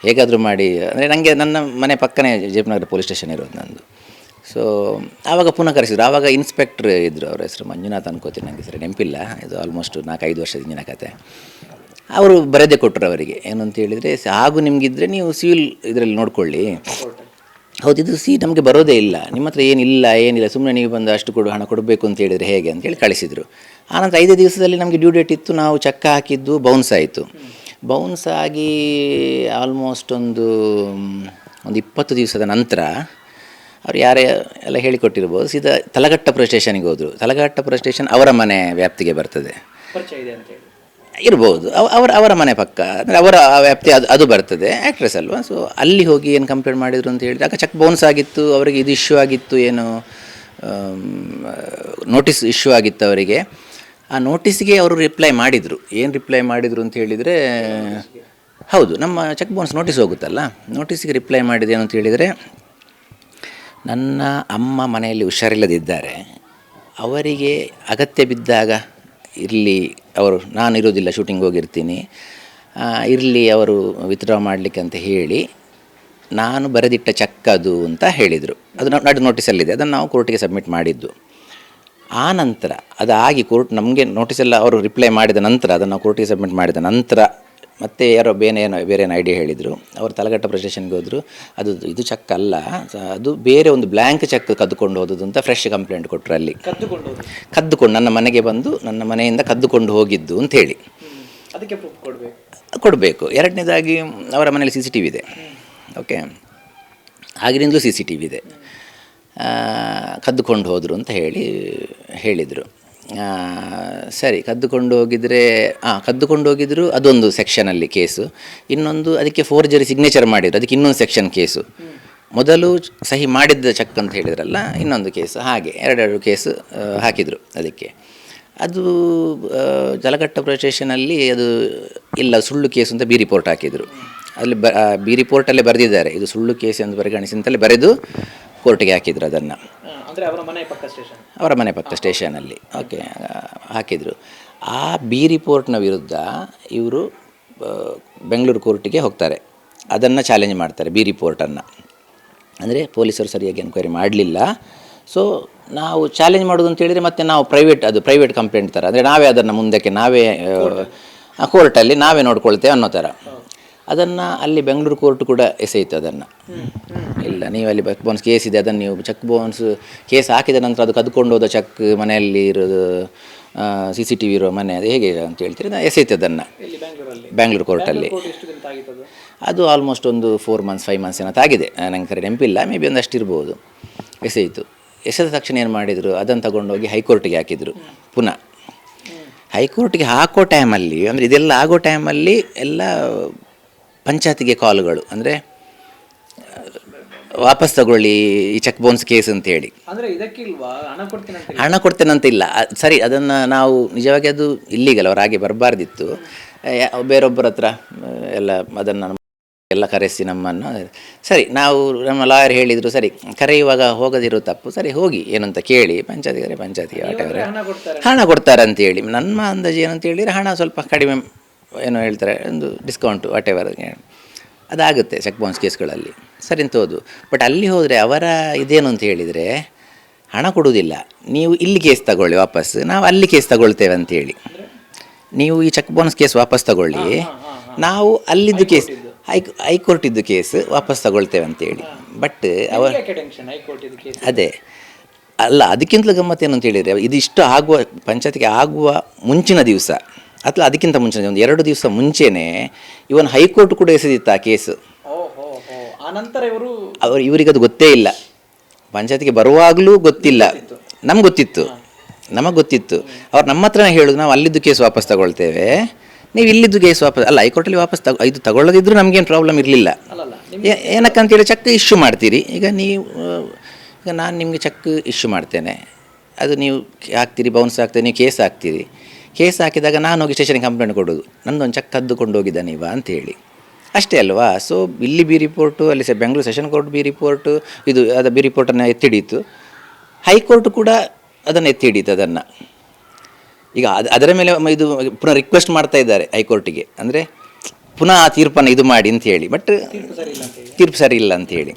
ಹೇಗಾದರೂ ಮಾಡಿ, ಅಂದರೆ ನನಗೆ ನನ್ನ ಮನೆ ಪಕ್ಕನೇ J P Nagar police station ಇರೋದು ನಂದು. ಸೊ ಆವಾಗ ಪುನಃ ಕರೆಸಿದ್ರು. ಆವಾಗ ಇನ್ಸ್ಪೆಕ್ಟ್ರ್ ಇದ್ದರು ಅವರ ಹೆಸರು. ಮಂಜುನಾಥ್ ಅನ್ಕೋತೀನಿ ನನಗೆ ಸರಿ ನೆನಪಿಲ್ಲ. ಇದು ಆಲ್ಮೋಸ್ಟ್ ನಾಲ್ಕೈದು ವರ್ಷದ ಹಿಂದಿನ ಕತೆ. ಅವರು ಬರೆದೆ ಕೊಟ್ಟರು ಅವರಿಗೆ. ಏನಂತ ಹೇಳಿದರೆ ಹಾಗೂ ನಿಮಗಿದ್ರೆ ನೀವು ಸಿವಿಲ್ ಇದರಲ್ಲಿ ನೋಡಿಕೊಳ್ಳಿ. ಹೌದು, ಇದು ಸಿ ನಮಗೆ ಬರೋದೇ ಇಲ್ಲ. ನಿಮ್ಮ ಹತ್ರ ಏನಿಲ್ಲ ಏನಿಲ್ಲ ಸುಮ್ಮನೆ ನೀವು ಬಂದು ಅಷ್ಟು ಕೊಡು, ಹಣ ಕೊಡಬೇಕು ಅಂತ ಹೇಳಿದರೆ ಹೇಗೆ ಅಂತೇಳಿ ಕಳಿಸಿದರು. ಆನಂತರ ಐದೇ ದಿವಸದಲ್ಲಿ ನಮಗೆ ಡ್ಯೂ ಡೇಟ್ ಇತ್ತು, ನಾವು ಚಕ್ಕ ಹಾಕಿದ್ದು ಬೌನ್ಸ್ ಆಯಿತು. ಬೌನ್ಸ್ ಆಗಿ ಆಲ್ಮೋಸ್ಟ್ ಒಂದು ಒಂದು ಇಪ್ಪತ್ತು ದಿವಸದ ನಂತರ ಅವ್ರು ಯಾರೇ ಎಲ್ಲ ಹೇಳಿಕೊಟ್ಟಿರ್ಬೋದು, ಸೀದಾ ತಲಘಟ್ಟಪುರ ಸ್ಟೇಷನಿಗೆ ಹೋದರು. ತಲಘಟ್ಟಪುರ ಸ್ಟೇಷನ್ ಅವರ ಮನೆ ವ್ಯಾಪ್ತಿಗೆ ಬರ್ತದೆ. ಇರ್ಬೋದು. ಅವ- ಅವರ ಅವರ ಮನೆ ಪಕ್ಕ. ಅಂದರೆ ಅವರ ವ್ಯಾಪ್ತಿ ಅದು ಅದು ಬರ್ತದೆ. ಆ್ಯಕ್ಟ್ರೆಸ್ ಅಲ್ವಾ? ಸೊ ಅಲ್ಲಿ ಹೋಗಿ ಏನು ಕಂಪ್ಲೇಂಟ್ ಮಾಡಿದ್ರು ಅಂತ ಹೇಳಿದಾಗ ಚೆಕ್ ಬೌನ್ಸ್ ಆಗಿತ್ತು, ಅವರಿಗೆ ಇದು ಇಶ್ಯೂ ಆಗಿತ್ತು, ಏನು ನೋಟಿಸ್ ಇಶ್ಯೂ ಆಗಿತ್ತು ಅವರಿಗೆ. ಆ ನೋಟಿಸ್ಗೆ ಅವರು ರಿಪ್ಲೈ ಮಾಡಿದರು. ಏನು ರಿಪ್ಲೈ ಮಾಡಿದರು ಅಂತ ಹೇಳಿದರೆ, ಹೌದು, ನಮ್ಮ ಚೆಕ್ ಬೌನ್ಸ್ ನೋಟಿಸ್ ಹೋಗುತ್ತಲ್ಲ? ನೋಟಿಸ್ಗೆ ರಿಪ್ಲೈ ಮಾಡಿದೆ ಅಂತ ಹೇಳಿದರೆ, ನನ್ನ ಅಮ್ಮ ಮನೆಯಲ್ಲಿ ಹುಷಾರಿಲ್ಲದಿದ್ದಾರೆ. ಅವರಿಗೆ ಅಗತ್ಯ ಬಿದ್ದಾಗ ಇರಲಿ, ಅವರು, ನಾನು ಇರೋದಿಲ್ಲ ಶೂಟಿಂಗ್ ಹೋಗಿರ್ತೀನಿ. ಇರಲಿ, ಅವರು ವಿತ್ಡ್ರಾ ಮಾಡಲಿಕ್ಕೆ ಅಂತ ಹೇಳಿ, ನಾನು ಬರೆದಿಟ್ಟ ಚೆಕ್ ಅದು ಅಂತ ಹೇಳಿದರು. ಅದು ನಡು ನೋಟಿಸಲ್ಲಿದೆ ಅದನ್ನು ನಾವು ಕೋರ್ಟಿಗೆ ಸಬ್ಮಿಟ್ ಮಾಡಿದ್ದು. ಆ ನಂತರ, ಅದಾಗಿ ಕೋರ್ಟ್ ನಮಗೆ ನೋಟಿಸೆಲ್ಲ ಅವರು ರಿಪ್ಲೈ ಮಾಡಿದ ನಂತರ, ಅದನ್ನು ಕೋರ್ಟಿಗೆ ಸಬ್ಮಿಟ್ ಮಾಡಿದ ನಂತರ ಮತ್ತೆ ಯಾರೋ ಬೇರೆ ಏನೋ ಬೇರೆ ಏನೋ ಐಡಿಯಾ ಹೇಳಿದರು. ಅವರು ತಲಘಟ್ಟ ಪ್ರೊಸೆಷನ್ಗೆ ಹೋದರು. ಅದು ಇದು ಚೆಕ್ ಅಲ್ಲ. ಅದು ಬೇರೆ ಒಂದು ಬ್ಲ್ಯಾಂಕ್ ಚೆಕ್ ಕದ್ದುಕೊಂಡು ಹೋದದ್ದು ಅಂತ ಫ್ರೆಶ್ ಕಂಪ್ಲೇಂಟ್ ಕೊಟ್ಟರು ಅಲ್ಲಿ. ಕದ್ದುಕೊಂಡು ಕದ್ದುಕೊಂಡು ನನ್ನ ಮನೆಗೆ ಬಂದು ನನ್ನ ಮನೆಯಿಂದ ಕದ್ದುಕೊಂಡು ಹೋಗಿದ್ದು ಅಂತ ಹೇಳಿ. ಅದಕ್ಕೆ ಕೊಡಬೇಕು. ಕೊಡಬೇಕು. ಎರಡನೇದಾಗಿ ಅವರ ಮನೇಲಿ ಸಿ ಸಿ ಟಿ ವಿ ಇದೆ ಓಕೆ ಆಗಿನಿಂದಲೂ ಸಿ ಸಿ ಟಿ ವಿ ಇದೆ ಕದ್ದುಕೊಂಡು ಹೋದರು ಅಂತ ಹೇಳಿ ಹೇಳಿದರು. ಸರಿ, ಕದ್ದುಕೊಂಡು ಹೋಗಿದರೆ ಹಾಂ ಕದ್ದುಕೊಂಡು ಹೋಗಿದ್ರು, ಅದೊಂದು ಸೆಕ್ಷನಲ್ಲಿ ಕೇಸು ಇನ್ನೊಂದು, ಅದಕ್ಕೆ ಫೋರ್ಜರಿ ಸಿಗ್ನೇಚರ್ ಮಾಡಿದ್ರು, ಅದಕ್ಕೆ ಇನ್ನೊಂದು ಸೆಕ್ಷನ್ ಕೇಸು ಮೊದಲು ಸಹಿ ಮಾಡಿದ್ದ ಚೆಕ್ ಅಂತ ಹೇಳಿದ್ರಲ್ಲ, ಇನ್ನೊಂದು ಕೇಸು ಹಾಗೆ, ಎರಡೆರಡು ಕೇಸು ಹಾಕಿದರು ಅದಕ್ಕೆ. ಅದು ಜಲಘಟ್ಟ ಪ್ರೊಸೆಷನಲ್ಲಿ ಅದು ಇಲ್ಲ, ಸುಳ್ಳು ಕೇಸು ಅಂತ ಬಿ ರಿಪೋರ್ಟ್ ಹಾಕಿದರು. ಅಲ್ಲಿ ಬ ಬಿ ರಿಪೋರ್ಟಲ್ಲೇ ಬರೆದಿದ್ದಾರೆ. ಇದು ಸುಳ್ಳು ಕೇಸು ಎಂದು ಪರಿಗಣಿಸಿ ಅಂತಲೇ ಬರೆದು ಕೋರ್ಟಿಗೆ ಹಾಕಿದರು ಅದನ್ನು. ಅಂದರೆ ಅವರ ಮನೆ ಪಕ್ಕ ಸ್ಟೇಷನ್ ಅವರ ಮನೆ ಪಕ್ಕ ಸ್ಟೇಷನಲ್ಲಿ ಓಕೆ ಹಾಕಿದರು. ಆ ಬಿ ರಿಪೋರ್ಟ್ನ ವಿರುದ್ಧ ಇವರು ಬೆಂಗಳೂರು ಕೋರ್ಟಿಗೆ ಹೋಗ್ತಾರೆ. ಅದನ್ನು ಚಾಲೆಂಜ್ ಮಾಡ್ತಾರೆ ಬಿ ರಿಪೋರ್ಟನ್ನು ಅಂದರೆ ಪೊಲೀಸರು ಸರಿಯಾಗಿ ಎನ್ಕ್ವೈರಿ ಮಾಡಲಿಲ್ಲ. ಸೊ ನಾವು ಚಾಲೆಂಜ್ ಮಾಡೋದು ಅಂತ ಹೇಳಿದರೆ ಮತ್ತೆ ನಾವು ಪ್ರೈವೇಟ್ ಅದು ಪ್ರೈವೇಟ್ ಕಂಪ್ಲೇಂಟ್ ಥರ ಅಂದರೆ ನಾವೇ ಅದನ್ನು ಮುಂದಕ್ಕೆ ನಾವೇ ಕೋರ್ಟಲ್ಲಿ ನಾವೇ ನೋಡ್ಕೊಳ್ತೇವೆ ಅನ್ನೋ ಥರ ಅದನ್ನು ಅಲ್ಲಿ ಬೆಂಗಳೂರು ಕೋರ್ಟ್ ಕೂಡ ಎಸೆಯಿತು ಅದನ್ನು. ಇಲ್ಲ ನೀವು ಅಲ್ಲಿ ಚೆಕ್ ಬೋನ್ಸ್ ಕೇಸ್ ಇದೆ ಅದನ್ನು ನೀವು ಚೆಕ್ ಬೋನ್ಸ್ ಕೇಸ್ ಹಾಕಿದ ನಂತರ ಅದು ಕದ್ಕೊಂಡು ಹೋದ ಚೆಕ್ ಮನೆಯಲ್ಲಿ ಇರೋದು ಸಿ ಸಿ ಟಿ ವಿ ಇರೋ ಮನೆ ಅದು ಹೇಗೆ ಅಂತ ಹೇಳ್ತೀರಿ? ನಾನು ಎಸೆಯಿತು ಅದನ್ನು. ಬ್ಯಾಂಗ್ಳೂರು ಕೋರ್ಟಲ್ಲಿ ಅದು ಆಲ್ಮೋಸ್ಟ್ ಒಂದು ಫೋರ್ ಮಂತ್ಸ್ ಫೈವ್ ಮಂತ್ಸ್ ಏನೋ ಆಗಿದೆ ನಂಗೆ ಸರಿ ನೆಂಪಿಲ್ಲ ಮೇ ಬಿ ಒಂದು ಅಷ್ಟಿರ್ಬೋದು ಎಸೆಯಿತು. ಎಸೆದ ತಕ್ಷಣ ಏನು ಮಾಡಿದರು? ಅದನ್ನು ತಗೊಂಡೋಗಿ ಹೈಕೋರ್ಟಿಗೆ ಹಾಕಿದರು ಪುನಃ. ಹೈಕೋರ್ಟ್ಗೆ ಹಾಕೋ ಟೈಮಲ್ಲಿ ಅಂದರೆ ಇದೆಲ್ಲ ಆಗೋ ಟೈಮಲ್ಲಿ ಎಲ್ಲ ಪಂಚಾಯತಿಗೆ ಕಾಲ್ಗಳು ಅಂದರೆ ವಾಪಸ್ ತಗೊಳ್ಳಿ ಈ ಚೆಕ್ ಬೌನ್ಸ್ ಕೇಸ್ ಅಂತ ಹೇಳಿ. ಹಣ ಕೊಡ್ತೇನಂತಿಲ್ಲ. ಸರಿ ಅದನ್ನು ನಾವು ನಿಜವಾಗಿ ಅದು ಇಲ್ಲಿಗಲ್ಲ ಅವ್ರು ಹಾಗೆ ಬರಬಾರ್ದಿತ್ತು. ಬೇರೊಬ್ಬರ ಹತ್ರ ಎಲ್ಲ ಅದನ್ನು ಎಲ್ಲ ಕರೆಸಿ ನಮ್ಮನ್ನು ಸರಿ ನಾವು ನಮ್ಮ ಲಾಯರ್ ಹೇಳಿದರು ಸರಿ ಕರೆಯುವಾಗ ಹೋಗದಿರೋ ತಪ್ಪು ಸರಿ ಹೋಗಿ ಏನಂತ ಕೇಳಿ ಪಂಚಾಯತಿಗಾರೆ ಪಂಚಾಯತಿಗೆ ಆಟಗಾರೆ. ಹಣ ಕೊಡ್ತಾರೆ ಅಂತೇಳಿ ನನ್ನ ಅಂದಾಜು ಏನಂತ ಹೇಳಿದರೆ ಹಣ ಸ್ವಲ್ಪ ಕಡಿಮೆ ಏನೋ ಹೇಳ್ತಾರೆ ಒಂದು ಡಿಸ್ಕೌಂಟು ವಾಟ್ ಎವರ್ ಅದಾಗುತ್ತೆ ಚೆಕ್ ಬೌನ್ಸ್ ಕೇಸ್ಗಳಲ್ಲಿ. ಸರಿ ಅಂತ ಹೋದು ಬಟ್ ಅಲ್ಲಿ ಹೋದರೆ ಅವರ ಇದೇನು ಅಂತ ಹೇಳಿದರೆ ಹಣ ಕೊಡುವುದಿಲ್ಲ. ನೀವು ಇಲ್ಲಿ ಕೇಸ್ ತಗೊಳ್ಳಿ ವಾಪಸ್. ನಾವು ಅಲ್ಲಿ ಕೇಸ್ ತಗೊಳ್ತೇವೆ ಅಂತೇಳಿ ನೀವು ಈ ಚೆಕ್ ಬೌನ್ಸ್ ಕೇಸ್ ವಾಪಸ್ ತಗೊಳ್ಳಿ. ನಾವು ಅಲ್ಲಿದ್ದು ಕೇಸ್ ಹೈ ಹೈಕೋರ್ಟಿದ್ದು ಕೇಸ್ ವಾಪಸ್ ತಗೊಳ್ತೇವೆ ಅಂತೇಳಿ ಬಟ್ ಅವರ ಅದೇ. ಅಲ್ಲ ಅದಕ್ಕಿಂತಲೂ ಗಮ್ಮತ್ತೇನು ಅಂತ ಹೇಳಿದರೆ ಇದು ಇಷ್ಟು ಆಗುವ ಪಂಚಾಯತಿಗೆ ಆಗುವ ಮುಂಚಿನ ದಿವಸ. ಅಥವಾ ಅದಕ್ಕಿಂತ ಮುಂಚೆ ಒಂದು ಎರಡು ದಿವಸ ಮುಂಚೆನೇ ಇವನ್ ಹೈಕೋರ್ಟ್ ಕೂಡ ಎಸೆದಿತ್ತು ಆ ಕೇಸ್. ಆನಂತರ ಇವರು ಅವರು ಇವರಿಗೆ ಅದು ಗೊತ್ತೇ ಇಲ್ಲ. ಪಂಚಾಯತಿಗೆ ಬರುವಾಗಲೂ ಗೊತ್ತಿಲ್ಲ. ನಮ್ಗೆ ಗೊತ್ತಿತ್ತು. ನಮಗೆ ಗೊತ್ತಿತ್ತು. ಅವ್ರು ನಮ್ಮ ಹತ್ರನೇ ಹೇಳೋದು ನಾವು ಅಲ್ಲಿದ್ದು ಕೇಸ್ ವಾಪಸ್ ತಗೊಳ್ತೇವೆ. ನೀವು ಇಲ್ಲಿದ್ದು ಕೇಸ್ ವಾಪಸ್ ಅಲ್ಲ ಹೈಕೋರ್ಟಲ್ಲಿ ವಾಪಸ್ ತಗೊ ಇದು ತಗೊಳ್ಳೋದಿದ್ರು ನಮಗೇನು ಪ್ರಾಬ್ಲಮ್ ಇರಲಿಲ್ಲ. ಏನಕ್ಕಂತೇಳಿ ಚೆಕ್ ಇಶ್ಯೂ ಮಾಡ್ತೀರಿ. ಈಗ ನೀವು ಈಗ ನಾನು ನಿಮಗೆ ಚೆಕ್ ಇಶ್ಯೂ ಮಾಡ್ತೇನೆ. ಅದು ನೀವು ಹಾಕ್ತೀರಿ ಬೌನ್ಸ್ ಹಾಕ್ತೀರಿ ನೀವು ಕೇಸ್ ಹಾಕ್ತೀರಿ. ಕೇಸ್ ಹಾಕಿದಾಗ ನಾನು ಹೋಗಿ ಸ್ಟೇಷನ್ಗೆ ಕಂಪ್ಲೇಂಟ್ ಕೊಡೋದು. ನಂದೊಂದು ಚೆಕ್ ಕದ್ದುಕೊಂಡು ಇವಾ ಅಂತ ಹೇಳಿ ಅಷ್ಟೇ ಅಲ್ವಾ? ಸೊ ಇಲ್ಲಿ ಬಿ ರಿಪೋರ್ಟು ಅಲ್ಲಿ ಸೆ Bengaluru session court B report ಇದು ಅದು ಬಿ ರಿಪೋರ್ಟನ್ನು ಎತ್ತಿಡೀತು. ಹೈಕೋರ್ಟ್ ಕೂಡ ಅದನ್ನು ಎತ್ತಿ ಹಿಡೀತು ಅದನ್ನು. ಈಗ ಅದು ಅದರ ಮೇಲೆ ಇದು ಪುನಃ ರಿಕ್ವೆಸ್ಟ್ ಮಾಡ್ತಾ ಇದ್ದಾರೆ ಹೈಕೋರ್ಟಿಗೆ ಅಂದರೆ ಪುನಃ ಆ ತೀರ್ಪನ್ನು ಇದು ಮಾಡಿ ಅಂತ ಹೇಳಿ. ಬಟ್ ತೀರ್ಪು ಸರಿ ಇಲ್ಲ ಅಂತ ಹೇಳಿ.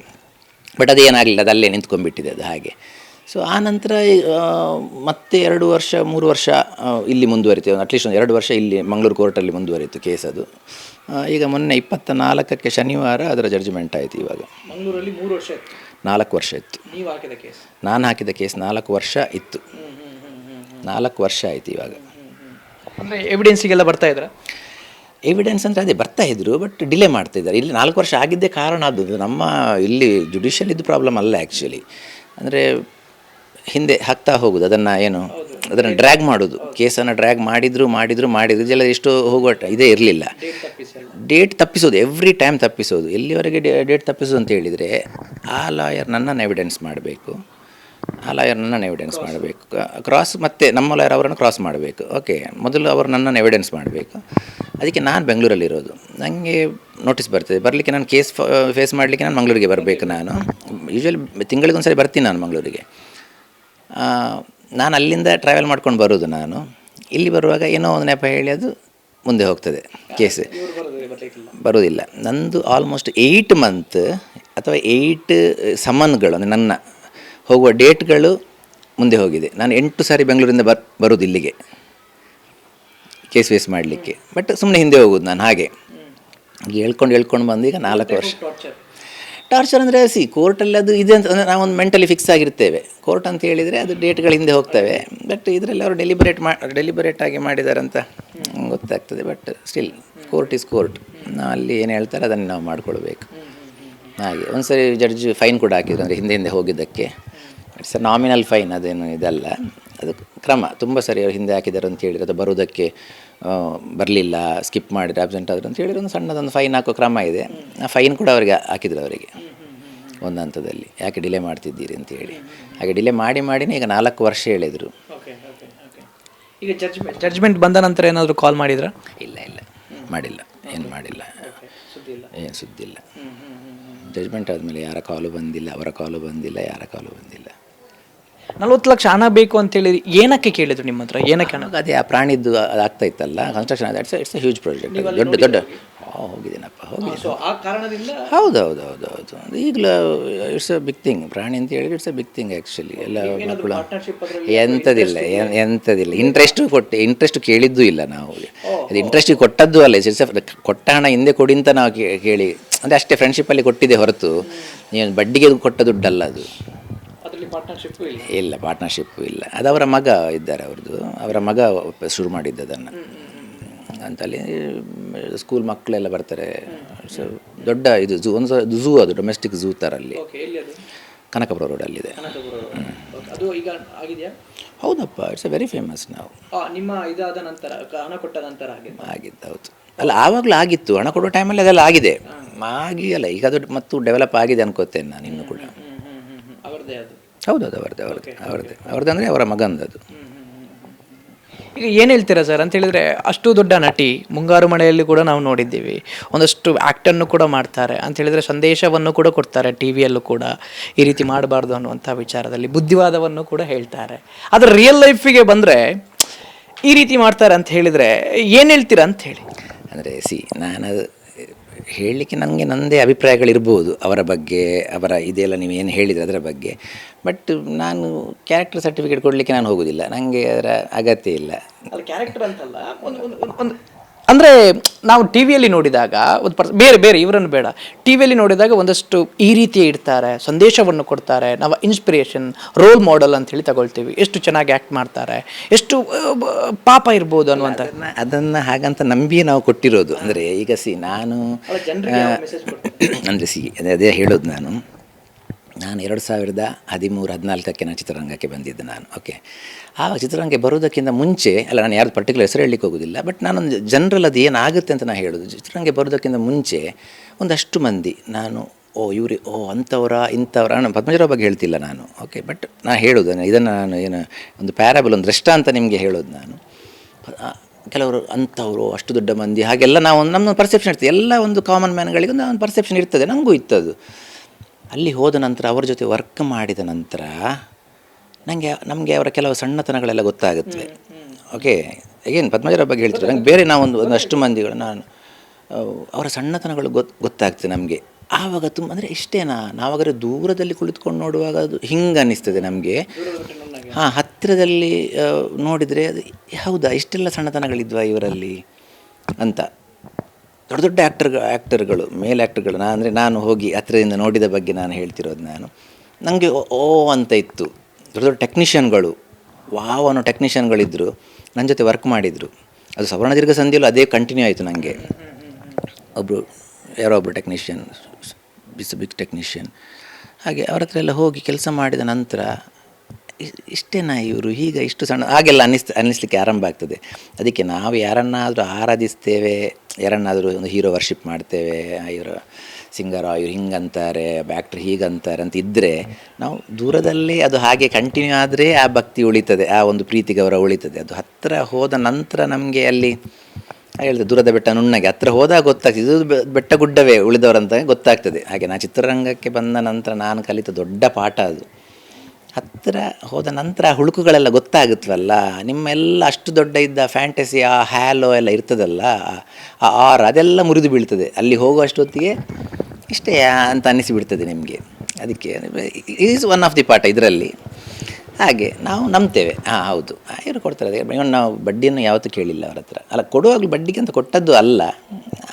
ಬಟ್ ಅದೇನಾಗಲಿಲ್ಲ ಅದು ಅಲ್ಲೇ ನಿಂತ್ಕೊಂಡ್ಬಿಟ್ಟಿದೆ ಅದು ಹಾಗೆ. ಸೊ ಆ ನಂತರ ಮತ್ತೆ ಎರಡು ವರ್ಷ ಮೂರು ವರ್ಷ ಇಲ್ಲಿ ಮುಂದುವರಿತು. ಅಟ್ಲೀಸ್ಟ್ ಒಂದು ಎರಡು ವರ್ಷ ಇಲ್ಲಿ ಮಂಗಳೂರು ಕೋರ್ಟಲ್ಲಿ ಮುಂದುವರಿತು ಕೇಸ್ ಅದು. ಈಗ ಮೊನ್ನೆ ಇಪ್ಪತ್ತ ನಾಲ್ಕಕ್ಕೆ ಶನಿವಾರ ಅದರ ಜಡ್ಜ್ಮೆಂಟ್ ಆಯಿತು ಇವಾಗ. ಮಂಗಳೂರಲ್ಲಿ ಮೂರು ವರ್ಷ ಇತ್ತು. ನಾಲ್ಕು ವರ್ಷ ಇತ್ತು. ನೀವು ಹಾಕಿದ ಕೇಸ್? ನಾನು ಹಾಕಿದ ಕೇಸ್ ನಾಲ್ಕು ವರ್ಷ ಇತ್ತು. ನಾಲ್ಕು ವರ್ಷ ಆಯಿತು ಇವಾಗ. ಅಂದರೆ ಎವಿಡೆನ್ಸಿಗೆಲ್ಲ ಬರ್ತಾ ಇದ್ರ? ಎವಿಡೆನ್ಸ್ ಅಂದರೆ ಅದೇ ಬರ್ತಾ ಇದ್ರು ಬಟ್ ಡಿಲೇ ಮಾಡ್ತಾ ಇದ್ದಾರೆ. ಇಲ್ಲಿ ನಾಲ್ಕು ವರ್ಷ ಆಗಿದ್ದೇ ಕಾರಣ ಅದು. ನಮ್ಮ ಇಲ್ಲಿ ಜುಡಿಷಿಯಲ್ ಇದ್ದು ಪ್ರಾಬ್ಲಮ್ ಅಲ್ಲ ಆ್ಯಕ್ಚುಲಿ ಅಂದರೆ ಹಿಂದೆ ಹಾಕ್ತಾ ಹೋಗುದು, ಅದನ್ನು ಏನು, ಅದನ್ನು ಡ್ರ್ಯಾಗ್ ಮಾಡೋದು. ಕೇಸನ್ನು ಡ್ರ್ಯಾಗ್ ಮಾಡಿದ್ರು ಮಾಡಿದ್ರು ಮಾಡಿದ್ರು, ಇದೆಲ್ಲ ಎಷ್ಟು ಹೋಗುವ ಟ- ಇದೇ ಇರಲಿಲ್ಲ. ಡೇಟ್ ತಪ್ಪಿಸೋದು ಎವ್ರಿ ಟೈಮ್ ತಪ್ಪಿಸೋದು. ಎಲ್ಲಿವರೆಗೆ ಡೇಟ್ ತಪ್ಪಿಸೋದು ಅಂತ ಹೇಳಿದರೆ, ಆ ಲಾಯರ್ ನನ್ನನ್ನು ಎವಿಡೆನ್ಸ್ ಮಾಡಬೇಕು. ಆ ಲಾಯರ್ ನನ್ನನ್ನು ಎವಿಡೆನ್ಸ್ ಮಾಡಬೇಕು. ಕ್ರಾಸ್ ಮತ್ತೆ ನಮ್ಮ ಲಾಯರ್ ಅವರನ್ನು ಕ್ರಾಸ್ ಮಾಡಬೇಕು. ಓಕೆ ಮೊದಲು ಅವರು ನನ್ನನ್ನು ಎವಿಡೆನ್ಸ್ ಮಾಡಬೇಕು. ಅದಕ್ಕೆ ನಾನು ಬೆಂಗಳೂರಲ್ಲಿರೋದು ನನಗೆ ನೋಟಿಸ್ ಬರ್ತದೆ. ಬರಲಿಕ್ಕೆ ನಾನು ಕೇಸ್ ಫೇಸ್ ಮಾಡಲಿಕ್ಕೆ ನಾನು ಮಂಗಳೂರಿಗೆ ಬರಬೇಕು ನಾನು. ಯೂಶ್ವಲಿ ತಿಂಗಳಿಗೊಂದು ಸರಿ ಬರ್ತೀನಿ ನಾನು ಮಂಗಳೂರಿಗೆ. ನಾನು ಅಲ್ಲಿಂದ ಟ್ರಾವೆಲ್ ಮಾಡ್ಕೊಂಡು ಬರೋದು ನಾನು. ಇಲ್ಲಿ ಬರುವಾಗ ಏನೋ ಒಂದು ನೆಪ ಹೇಳಿ ಅದು ಮುಂದೆ ಹೋಗ್ತದೆ ಕೇಸ್ ಬರೋದಿಲ್ಲ. ನಂದು ಆಲ್ಮೋಸ್ಟ್ ಏಯ್ಟ್ ಮಂತ್ ಅಥವಾ ಏಯ್ಟ್ ಸಮನ್ಗಳು ಅಂದರೆ ನನ್ನ ಹೋಗುವ ಡೇಟ್ಗಳು ಮುಂದೆ ಹೋಗಿದೆ. ನಾನು ಎಂಟು ಸಾರಿ ಬೆಂಗಳೂರಿಂದ ಬರ್ ಬರೋದು ಇಲ್ಲಿಗೆ. ಕೇಸ್ ಫೇಸ್ ಮಾಡಲಿಕ್ಕೆ. ಬಟ್ ಸುಮ್ಮನೆ ಹಿಂದೆ ಹೋಗೋದು ನಾನು ಹಾಗೆ. ಹೀಗೆ ಹೇಳ್ಕೊಂಡು ಹೇಳ್ಕೊಂಡು ಬಂದು ಈಗ ನಾಲ್ಕು ವರ್ಷ. ಟಾರ್ಚರ್ ಅಂದರೆ ಸಿ ಕೋರ್ಟಲ್ಲಿ ಅದು ಇದೆ ಅಂತ, ಅಂದರೆ ನಾವೊಂದು ಮೆಂಟಲಿ ಫಿಕ್ಸ್ ಆಗಿರ್ತೇವೆ. ಕೋರ್ಟ್ ಅಂತ ಹೇಳಿದರೆ ಅದು ಡೇಟ್ಗಳ ಹಿಂದೆ ಹೋಗ್ತವೆ. ಬಟ್ ಇದರಲ್ಲಿ ಅವರು ಡೆಲಿಬರೇಟ್ ಮಾ ಡೆಲಿಬರೇಟ್ ಆಗಿ ಮಾಡಿದಾರಂತ ಗೊತ್ತಾಗ್ತದೆ. But still court is court ನಾವು ಅಲ್ಲಿ ಏನು ಹೇಳ್ತಾರೆ ಅದನ್ನು ನಾವು ಮಾಡ್ಕೊಳ್ಬೇಕು. ಹಾಗೆ ಒಂದು ಸರಿ ಜಡ್ಜ್ ಫೈನ್ ಕೂಡ ಹಾಕಿದ್ರು, ಅಂದರೆ ಹಿಂದೆ ಹಿಂದೆ ಹೋಗಿದ್ದಕ್ಕೆ. ಇಟ್ಸ್ ಅ ನಾಮಿನಲ್ ಫೈನ್ ಅದೇನು ಇದಲ್ಲ. ಅದು ಕ್ರಮ, ತುಂಬ ಸರಿ ಅವ್ರು ಹಿಂದೆ ಹಾಕಿದ್ದಾರೆ ಅಂತ ಹೇಳಿದ್ರು ಅದು ಬರೋದಕ್ಕೆ ಬರಲಿಲ್ಲ ಸ್ಕಿಪ್ ಮಾಡಿದ್ರೆ ಅಬ್ಸೆಂಟ್ ಆದರು ಅಂತ ಹೇಳಿದ್ರೆ ಒಂದು ಸಣ್ಣದೊಂದು ಫೈನ್ ಹಾಕೋ ಕ್ರಮ ಇದೆ. ಆ ಫೈನ್ ಕೂಡ ಅವರಿಗೆ ಹಾಕಿದ್ರು ಅವರಿಗೆ ಒಂದು ಹಂತದಲ್ಲಿ ಯಾಕೆ ಡಿಲೇ ಮಾಡ್ತಿದ್ದೀರಿ ಅಂತ ಹೇಳಿ. ಹಾಗೆ ಡಿಲೇ ಮಾಡಿ ಮಾಡಿನೇ ಈಗ ನಾಲ್ಕು ವರ್ಷ ಹೇಳಿದರು. ಓಕೆ ಓಕೆ ಓಕೆ ಈಗ ಜಡ್ಜ್ಮೆಂಟ್ ಜಡ್ಜ್ಮೆಂಟ್ ಬಂದ ನಂತರ ಏನಾದರೂ ಕಾಲ್ ಮಾಡಿದ್ರಾ? ಇಲ್ಲ ಇಲ್ಲ. ಮಾಡಿಲ್ಲ. ಏನು ಮಾಡಿಲ್ಲ. ಏನು ಸುದ್ದಿಲ್ಲ ಜಜ್ಮೆಂಟ್ ಆದಮೇಲೆ ಯಾರ ಕಾಲು ಬಂದಿಲ್ಲ ಅವರ ಕಾಲು ಬಂದಿಲ್ಲ ಯಾರ ಕಾಲು ಬಂದಿಲ್ಲ. ನಲ್ವತ್ತು ಲಕ್ಷ ಹಣ ಬೇಕು ಅಂತೇಳಿ ಏನಕ್ಕೆ ಕೇಳಿದ್ರು ನಿಮ್ಮ ಹತ್ರ? ಏನಕ್ಕೆ ಹಣ? ಅದೇ ಆ ಪ್ರಾಣಿದ್ದು ಅದು ಆಗ್ತಾ ಇತ್ತಲ್ಲ construction it's it's a huge project ದೊಡ್ಡ ದೊಡ್ಡ ಹೋಗಿದ್ದೀನಪ್ಪ ಕಾರಣದಿಂದ ಹೌದು ಹೌದು ಹೌದು ಹೌದು ಈಗಲೂ ಇಟ್ಸ್ ಅ ಬಿಗ್ ಥಿಂಗ್ ಪ್ರಾಣಿ ಅಂತ ಹೇಳಿದ್ರೆ it's a big thing actually ಎಲ್ಲ ಮಕ್ಕಳು ಎಂಥದಿಲ್ಲ ಎಂಥದಿಲ್ಲ ಇಂಟ್ರೆಸ್ಟು ಕೊಟ್ಟು ಇಂಟ್ರೆಸ್ಟ್ ಕೇಳಿದ್ದೂ ಇಲ್ಲ ನಾವು ಅದು ಇಂಟ್ರೆಸ್ಟಿಗೆ ಕೊಟ್ಟದ್ದು ಅಲ್ಲ ಇಟ್ಸ್ ಕೊಟ್ಟ ಹಣ ಹಿಂದೆ ಕೊಡಿ ಅಂತ ನಾವು ಕೇಳಿ. ಅಂದರೆ ಅಷ್ಟೇ ಫ್ರೆಂಡ್ಶಿಪ್ಪಲ್ಲಿ ಕೊಟ್ಟಿದೆ ಹೊರತು ನೀವು ಬಡ್ಡಿಗೆ ಕೊಟ್ಟ ದುಡ್ಡಲ್ಲ ಅದು. ಇಲ್ಲ. ಪಾರ್ಟ್ನರ್ಶಿಪ್ಪು ಇಲ್ಲ. ಅದು ಅವರ ಮಗ ಇದ್ದಾರೆ ಅವ್ರದ್ದು. ಅವರ ಮಗ ಶುರು ಮಾಡಿದ್ದು ಅದನ್ನು ಅಂತಲ್ಲಿ ಸ್ಕೂಲ್ ಮಕ್ಕಳೆಲ್ಲ ಬರ್ತಾರೆ. ಸೊ ದೊಡ್ಡ ಇದು ಝೂ ಒಂದು ಝೂ ಅದು ಡೊಮೆಸ್ಟಿಕ್ ಝೂ ಥರ ಅಲ್ಲಿ. ಕನಕಪುರ ರೋಡಲ್ಲಿದೆ ಹೌದಪ್ಪ ಇಟ್ಸ್ ವೆರಿ ಫೇಮಸ್ ನಾವು ನಿಮ್ಮ ಇದಾದ ನಂತರ ಹಣ ಕೊಟ್ಟ ನಂತರ ಆಗಿದೆ ಆಗಿದ್ದು ಹೌದು. ಅಲ್ಲ ಆವಾಗಲೂ ಆಗಿತ್ತು. ಹಣ ಕೊಡೋ ಟೈಮಲ್ಲಿ ಅದೆಲ್ಲ ಆಗಿದೆ. ಆಗಿ ಅಲ್ಲ ಈಗ ಅದು ಮತ್ತು ಡೆವಲಪ್ ಆಗಿದೆ ಅನ್ಕೋತೇನೆ ನಾನು ಇನ್ನೂ ಕೂಡ. ಹೌದು ಅವ್ರದ್ದು ಅವರದ್ದು ಅವರದ್ದು. ಅವ್ರದ್ದು ಅಂದರೆ ಅವರ ಮಗಂದದು ಅದು ಈಗ ಏನು ಹೇಳ್ತೀರಾ ಸರ್? ಅಂತ ಹೇಳಿದ್ರೆ ಅಷ್ಟು ದೊಡ್ಡ ನಟಿ ಮುಂಗಾರು ಮಳೆಯಲ್ಲಿ ಕೂಡ ನಾವು ನೋಡಿದ್ದೀವಿ. ಒಂದಷ್ಟು ಆ್ಯಕ್ಟನ್ನು ಕೂಡ ಮಾಡ್ತಾರೆ. ಅಂತ ಹೇಳಿದ್ರೆ ಸಂದೇಶವನ್ನು ಕೂಡ ಕೊಡ್ತಾರೆ ಟಿ ವಿಯಲ್ಲೂ ಕೂಡ. ಈ ರೀತಿ ಮಾಡಬಾರ್ದು ಅನ್ನುವಂಥ ವಿಚಾರದಲ್ಲಿ ಬುದ್ಧಿವಾದವನ್ನು ಕೂಡ ಹೇಳ್ತಾರೆ. ಆದರೆ ರಿಯಲ್ ಲೈಫಿಗೆ ಬಂದರೆ ಈ ರೀತಿ ಮಾಡ್ತಾರೆ ಅಂತ ಹೇಳಿದರೆ ಏನು ಹೇಳ್ತೀರಾ ಅಂತ ಹೇಳಿ. ಅಂದರೆ ಸಿ ನಾನು ಹೇಳಲಿಕ್ಕೆ ನನಗೆ ನನ್ನದೇ ಅಭಿಪ್ರಾಯಗಳಿರ್ಬೋದು ಅವರ ಬಗ್ಗೆ, ಅವರ ಇದೆಲ್ಲ ನೀವು ಏನು ಹೇಳಿದ್ರೆ ಅದರ ಬಗ್ಗೆ. ಬಟ್ ನಾನು ಕ್ಯಾರೆಕ್ಟರ್ ಸರ್ಟಿಫಿಕೇಟ್ ಕೊಡಲಿಕ್ಕೆ ನಾನು ಹೋಗೋದಿಲ್ಲ. ನನಗೆ ಅದರ ಅಗತ್ಯ ಇಲ್ಲ. ಕ್ಯಾರೆಕ್ಟರ್ ಅಂತಲ್ಲ ಒಂದು- ಒಂದು ಅಂದರೆ ನಾವು ಟಿ ವಿಯಲ್ಲಿ ನೋಡಿದಾಗ ಒಂದು ಪರ್ಸ್ ಬೇರೆ ಬೇರೆ ಇವರನ್ನು ಬೇಡ. ಟಿ ವಿಯಲ್ಲಿ ನೋಡಿದಾಗ ಒಂದಷ್ಟು ಈ ರೀತಿ ಇಡ್ತಾರೆ ಸಂದೇಶವನ್ನು ಕೊಡ್ತಾರೆ ನಾವು ಇನ್ಸ್ಪಿರೇಷನ್ ರೋಲ್ ಮಾಡೆಲ್ ಅಂತ ಹೇಳಿ ತಗೊಳ್ತೀವಿ. ಎಷ್ಟು ಚೆನ್ನಾಗಿ ಆ್ಯಕ್ಟ್ ಮಾಡ್ತಾರೆ ಎಷ್ಟು ಪಾಪ ಇರ್ಬೋದು ಅನ್ನುವಂಥ ಅದನ್ನು ಅದನ್ನು ಹಾಗಂತ ನಂಬಿ ನಾವು ಕೊಟ್ಟಿರೋದು. ಅಂದರೆ ಈಗ ಸಿ ನಾನು ಅಂದರೆ ಸಿ ಅದೇ ಅದೇ ಹೇಳೋದು ನಾನು. ನಾನು ಎರಡು ಸಾವಿರದ ಹದಿಮೂರು ಹದಿನಾಲ್ಕಕ್ಕೆ ನಾನು ಚಿತ್ರರಂಗಕ್ಕೆ ಬಂದಿದ್ದೆ ನಾನು. ಓಕೆ ಆವಾಗ ಚಿತ್ರರಂಗಕ್ಕೆ ಬರೋದಕ್ಕಿಂತ ಮುಂಚೆ, ಅಲ್ಲ ನಾನು ಯಾರ್ದು ಪರ್ಟಿಕ್ಯುಲರ್ ಹೆಸರು ಹೇಳಲಿಕ್ಕೆ ಹೋಗೋದಿಲ್ಲ ಬಟ್ ನಾನೊಂದು ಜನರಲ್ ಅದು ಏನಾಗುತ್ತೆ ಅಂತ ನಾನು ಹೇಳೋದು. ಚಿತ್ರರಂಗಕ್ಕೆ ಬರೋದಕ್ಕಿಂತ ಮುಂಚೆ ಒಂದಷ್ಟು ಮಂದಿ, ನಾನು, ಓ, ಇವ್ರಿ, ಓ, ಅಂಥವ್ರ, ಇಂಥವ್ರ, ನಾನು ಪದ್ಮಜರ ಬಗ್ಗೆ ಹೇಳ್ತಿಲ್ಲ ನಾನು ಓಕೆ ಬಟ್ ನಾನು ಹೇಳೋದು ಇದನ್ನು ನಾನು ಏನು, ಒಂದು ಪ್ಯಾರಾಬಲ್ ಒಂದು ದೃಷ್ಟಾಂತ ನಿಮಗೆ ಹೇಳೋದು ನಾನು. ಕೆಲವರು ಅಂಥವರು, ಅಷ್ಟು ದೊಡ್ಡ ಮಂದಿ, ಹಾಗೆಲ್ಲ ನಾವು ಒಂದು ನಮ್ಮ ಪರ್ಸೆಪ್ಷನ್ ಇರ್ತದೆ. ಎಲ್ಲ ಒಂದು ಕಾಮನ್ ಮ್ಯಾನ್ಗಳಿಗೆ ಒಂದು ಪರ್ಸೆಪ್ಷನ್ ಇರ್ತದೆ ನನಗೂ ಇತ್ತದು. ಅಲ್ಲಿ ಹೋದ ನಂತರ ಅವ್ರ ಜೊತೆ ವರ್ಕ್ ಮಾಡಿದ ನಂತರ ನನಗೆ ನಮಗೆ ಅವರ ಕೆಲವು ಸಣ್ಣತನಗಳೆಲ್ಲ ಗೊತ್ತಾಗುತ್ತವೆ ಓಕೆ ಏನು ಪದ್ಮಜರ ಬಗ್ಗೆ ಹೇಳ್ತಾರೆ ನಂಗೆ ಬೇರೆ ನಾವೊಂದು ಒಂದು ಒಂದಷ್ಟು ಮಂದಿಗಳು ನಾನು ಅವರ ಸಣ್ಣತನಗಳು ಗೊತ್ತು ಗೊತ್ತಾಗ್ತದೆ ನಮಗೆ. ಆವಾಗ ತುಂಬ ಅಂದರೆ ಇಷ್ಟೇನಾ? ನಾವಾಗರೆ ದೂರದಲ್ಲಿ ಕುಳಿತುಕೊಂಡು ನೋಡುವಾಗ ಅದು ಹಿಂಗೆ ಅನ್ನಿಸ್ತದೆ ನಮಗೆ. ಹಾಂ ಹತ್ತಿರದಲ್ಲಿ ನೋಡಿದರೆ ಅದು ಹೌದಾ ಇಷ್ಟೆಲ್ಲ ಸಣ್ಣತನಗಳಿದ್ವಾ ಇವರಲ್ಲಿ? ಅಂತ. ದೊಡ್ಡ ದೊಡ್ಡ ಆ್ಯಕ್ಟರ್ ಆ್ಯಕ್ಟರ್ಗಳು ಮೇಲ್ ಆ್ಯಕ್ಟರ್ಗಳು ನಾನು ಅಂದರೆ ನಾನು ಹೋಗಿ ಹತ್ತಿರದಿಂದ ನೋಡಿದ ಬಗ್ಗೆ ನಾನು ಹೇಳ್ತಿರೋದು ನಾನು. ನನಗೆ ಓ ಅಂತ ಇತ್ತು. ದೊಡ್ಡ ದೊಡ್ಡ ಟೆಕ್ನಿಷಿಯನ್ಗಳು ವಾವ್ ಅನ್ನೋ ಟೆಕ್ನಿಷಿಯನ್ಗಳಿದ್ದರು ನನ್ನ ಜೊತೆ ವರ್ಕ್ ಮಾಡಿದರು. ಅದು ಸವರ್ಣ ದೀರ್ಘ ಸಂಧಿಯಲ್ಲೂ ಅದೇ ಕಂಟಿನ್ಯೂ ಆಯಿತು ನನಗೆ ಒಬ್ಬರು ಯಾರೋ ಒಬ್ಬರು ಟೆಕ್ನಿಷಿಯನ್ ಬಿಸ್ ಬಿಗ್ ಟೆಕ್ನಿಷಿಯನ್ ಹಾಗೆ ಅವ್ರ ಹತ್ರ ಎಲ್ಲ ಹೋಗಿ ಕೆಲಸ ಮಾಡಿದ ನಂತರ ಇಷ್ಟೇ ಇಷ್ಟೇನಾ ಇವರು, ಈಗ ಇಷ್ಟು ಸಣ್ಣ, ಹಾಗೆಲ್ಲ ಅನ್ನಿಸ್, ಅನ್ನಿಸ್ಲಿಕ್ಕೆ ಆರಂಭ ಆಗ್ತದೆ. ಅದಕ್ಕೆ ನಾವು ಯಾರನ್ನಾದರೂ ಆರಾಧಿಸ್ತೇವೆ, ಯಾರನ್ನಾದರೂ ಒಂದು ಹೀರೋ ವರ್ಷಿಪ್ ಮಾಡ್ತೇವೆ, ಇವರು ಸಿಂಗರ್ ಇವ್ರು ಹಿಂಗಂತಾರೆ ಬ್ಯಾಕ್ಟ್ರಿ ಹೀಗಂತಾರೆ ಅಂತ ಇದ್ದರೆ ನಾವು ದೂರದಲ್ಲೇ ಅದು ಹಾಗೆ ಕಂಟಿನ್ಯೂ ಆದರೆ ಆ ಭಕ್ತಿ ಉಳಿತದೆ, ಆ ಒಂದು ಪ್ರೀತಿ ಗೌರವ ಉಳಿತದೆ. ಅದು ಹತ್ತಿರ ಹೋದ ನಂತರ ನಮಗೆ ಅಲ್ಲಿ ಹೇಳಿದೆ ದೂರದ ಬೆಟ್ಟ ನುಣ್ಣಗೆ ಹತ್ರ ಹೋದಾಗ ಗೊತ್ತಾಗ್ತದೆ, ಇದು ಬೆಟ್ಟ ಗುಡ್ಡವೇ ಉಳಿದವರಂತ ಗೊತ್ತಾಗ್ತದೆ. ಹಾಗೆ ನಾ ಚಿತ್ರರಂಗಕ್ಕೆ ಬಂದ ನಂತರ ನಾನು ಕಲಿತ ದೊಡ್ಡ ಪಾಠ ಅದು. ಹತ್ತಿರ ಹೋದ ನಂತರ ಹುಳುಕುಗಳೆಲ್ಲ ಗೊತ್ತಾಗುತ್ತವಲ್ಲ ನಿಮ್ಮೆಲ್ಲ ಅಷ್ಟು ದೊಡ್ಡ ಇದ್ದ ಫ್ಯಾಂಟಸಿ ಆ ಹ್ಯಾಲೋ ಎಲ್ಲ ಇರ್ತದಲ್ಲ, ಆ ಆರ್ ಅದೆಲ್ಲ ಮುರಿದು ಬೀಳ್ತದೆ. ಅಲ್ಲಿ ಹೋಗುವಷ್ಟೊತ್ತಿಗೆ ಇಷ್ಟೇ ಅಂತ ಅನ್ನಿಸಿಬಿಡ್ತದೆ ನಿಮಗೆ. ಅದಕ್ಕೆ ಈಸ್ ಒನ್ ಆಫ್ ದಿ ಪಾಠ ಇದರಲ್ಲಿ. ಹಾಗೆ ನಾವು ನಂಬ್ತೇವೆ. ಹಾಂ ಹೌದು. ಇವರು ಕೊಡ್ತಾರೆ ಅದೇ ನಾವು ಬಡ್ಡಿಯನ್ನು ಯಾವತ್ತೂ ಕೇಳಿಲ್ಲ ಅವ್ರ ಹತ್ರ. ಅಲ್ಲ, ಕೊಡುವಾಗಲೂ ಬಡ್ಡಿಗೆ ಅಂತ ಕೊಟ್ಟದ್ದು ಅಲ್ಲ.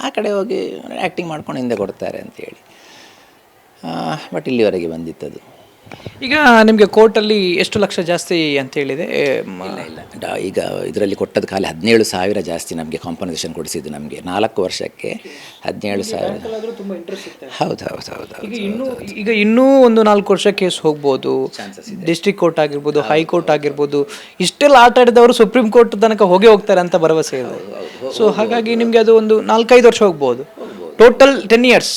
ಆ ಕಡೆ ಹೋಗಿ ಆ್ಯಕ್ಟಿಂಗ್ ಮಾಡ್ಕೊಂಡು ಹಿಂದೆ ಕೊಡ್ತಾರೆ ಅಂತೇಳಿ. ಬಟ್ ಇಲ್ಲಿವರೆಗೆ ಬಂದಿತ್ತದು. ಈಗ ನಿಮಗೆ ಕೋರ್ಟಲ್ಲಿ ಎಷ್ಟು ಲಕ್ಷ ಜಾಸ್ತಿ ಅಂತ ಹೇಳಿದೆ ಮ- ಇಲ್ಲ ಡ- ಈಗ ಇದರಲ್ಲಿ ಕೊಟ್ಟದ ಖಾಲಿ ಹದಿನೇಳು ಸಾವಿರ ಜಾಸ್ತಿ ನಮಗೆ ಕಾಂಪನ್ಸೇಷನ್ ಕೊಡಿಸಿದ್ದು ನಮಗೆ. ನಾಲ್ಕು ವರ್ಷಕ್ಕೆ ಹದಿನೇಳು ಸಾವಿರ. ಹೌದು ಹೌದು ಹೌದು ಹೌದು ಈಗ ಇನ್ನೂ ಈಗ ಇನ್ನೂ ಒಂದು ನಾಲ್ಕು ವರ್ಷ ಕೇಸ್ ಹೋಗ್ಬೋದು. ಡಿಸ್ಟ್ರಿಕ್ಟ್ ಕೋರ್ಟ್ ಆಗಿರ್ಬೋದು ಹೈಕೋರ್ಟ್ ಆಗಿರ್ಬೋದು ಇಷ್ಟೆಲ್ಲ ಆಟ ಆಡಿದವರು ಸುಪ್ರೀಂ ಕೋರ್ಟ್ ತನಕ ಹೋಗಿ ಹೋಗ್ತಾರೆ ಅಂತ ಭರವಸೆ ಇದೆ. ಸೊ ಹಾಗಾಗಿ ನಿಮಗೆ ಅದು ಒಂದು ನಾಲ್ಕೈದು ವರ್ಷ ಹೋಗ್ಬೋದು. ಟೋಟಲ್ ಟೆನ್ ಇಯರ್ಸ್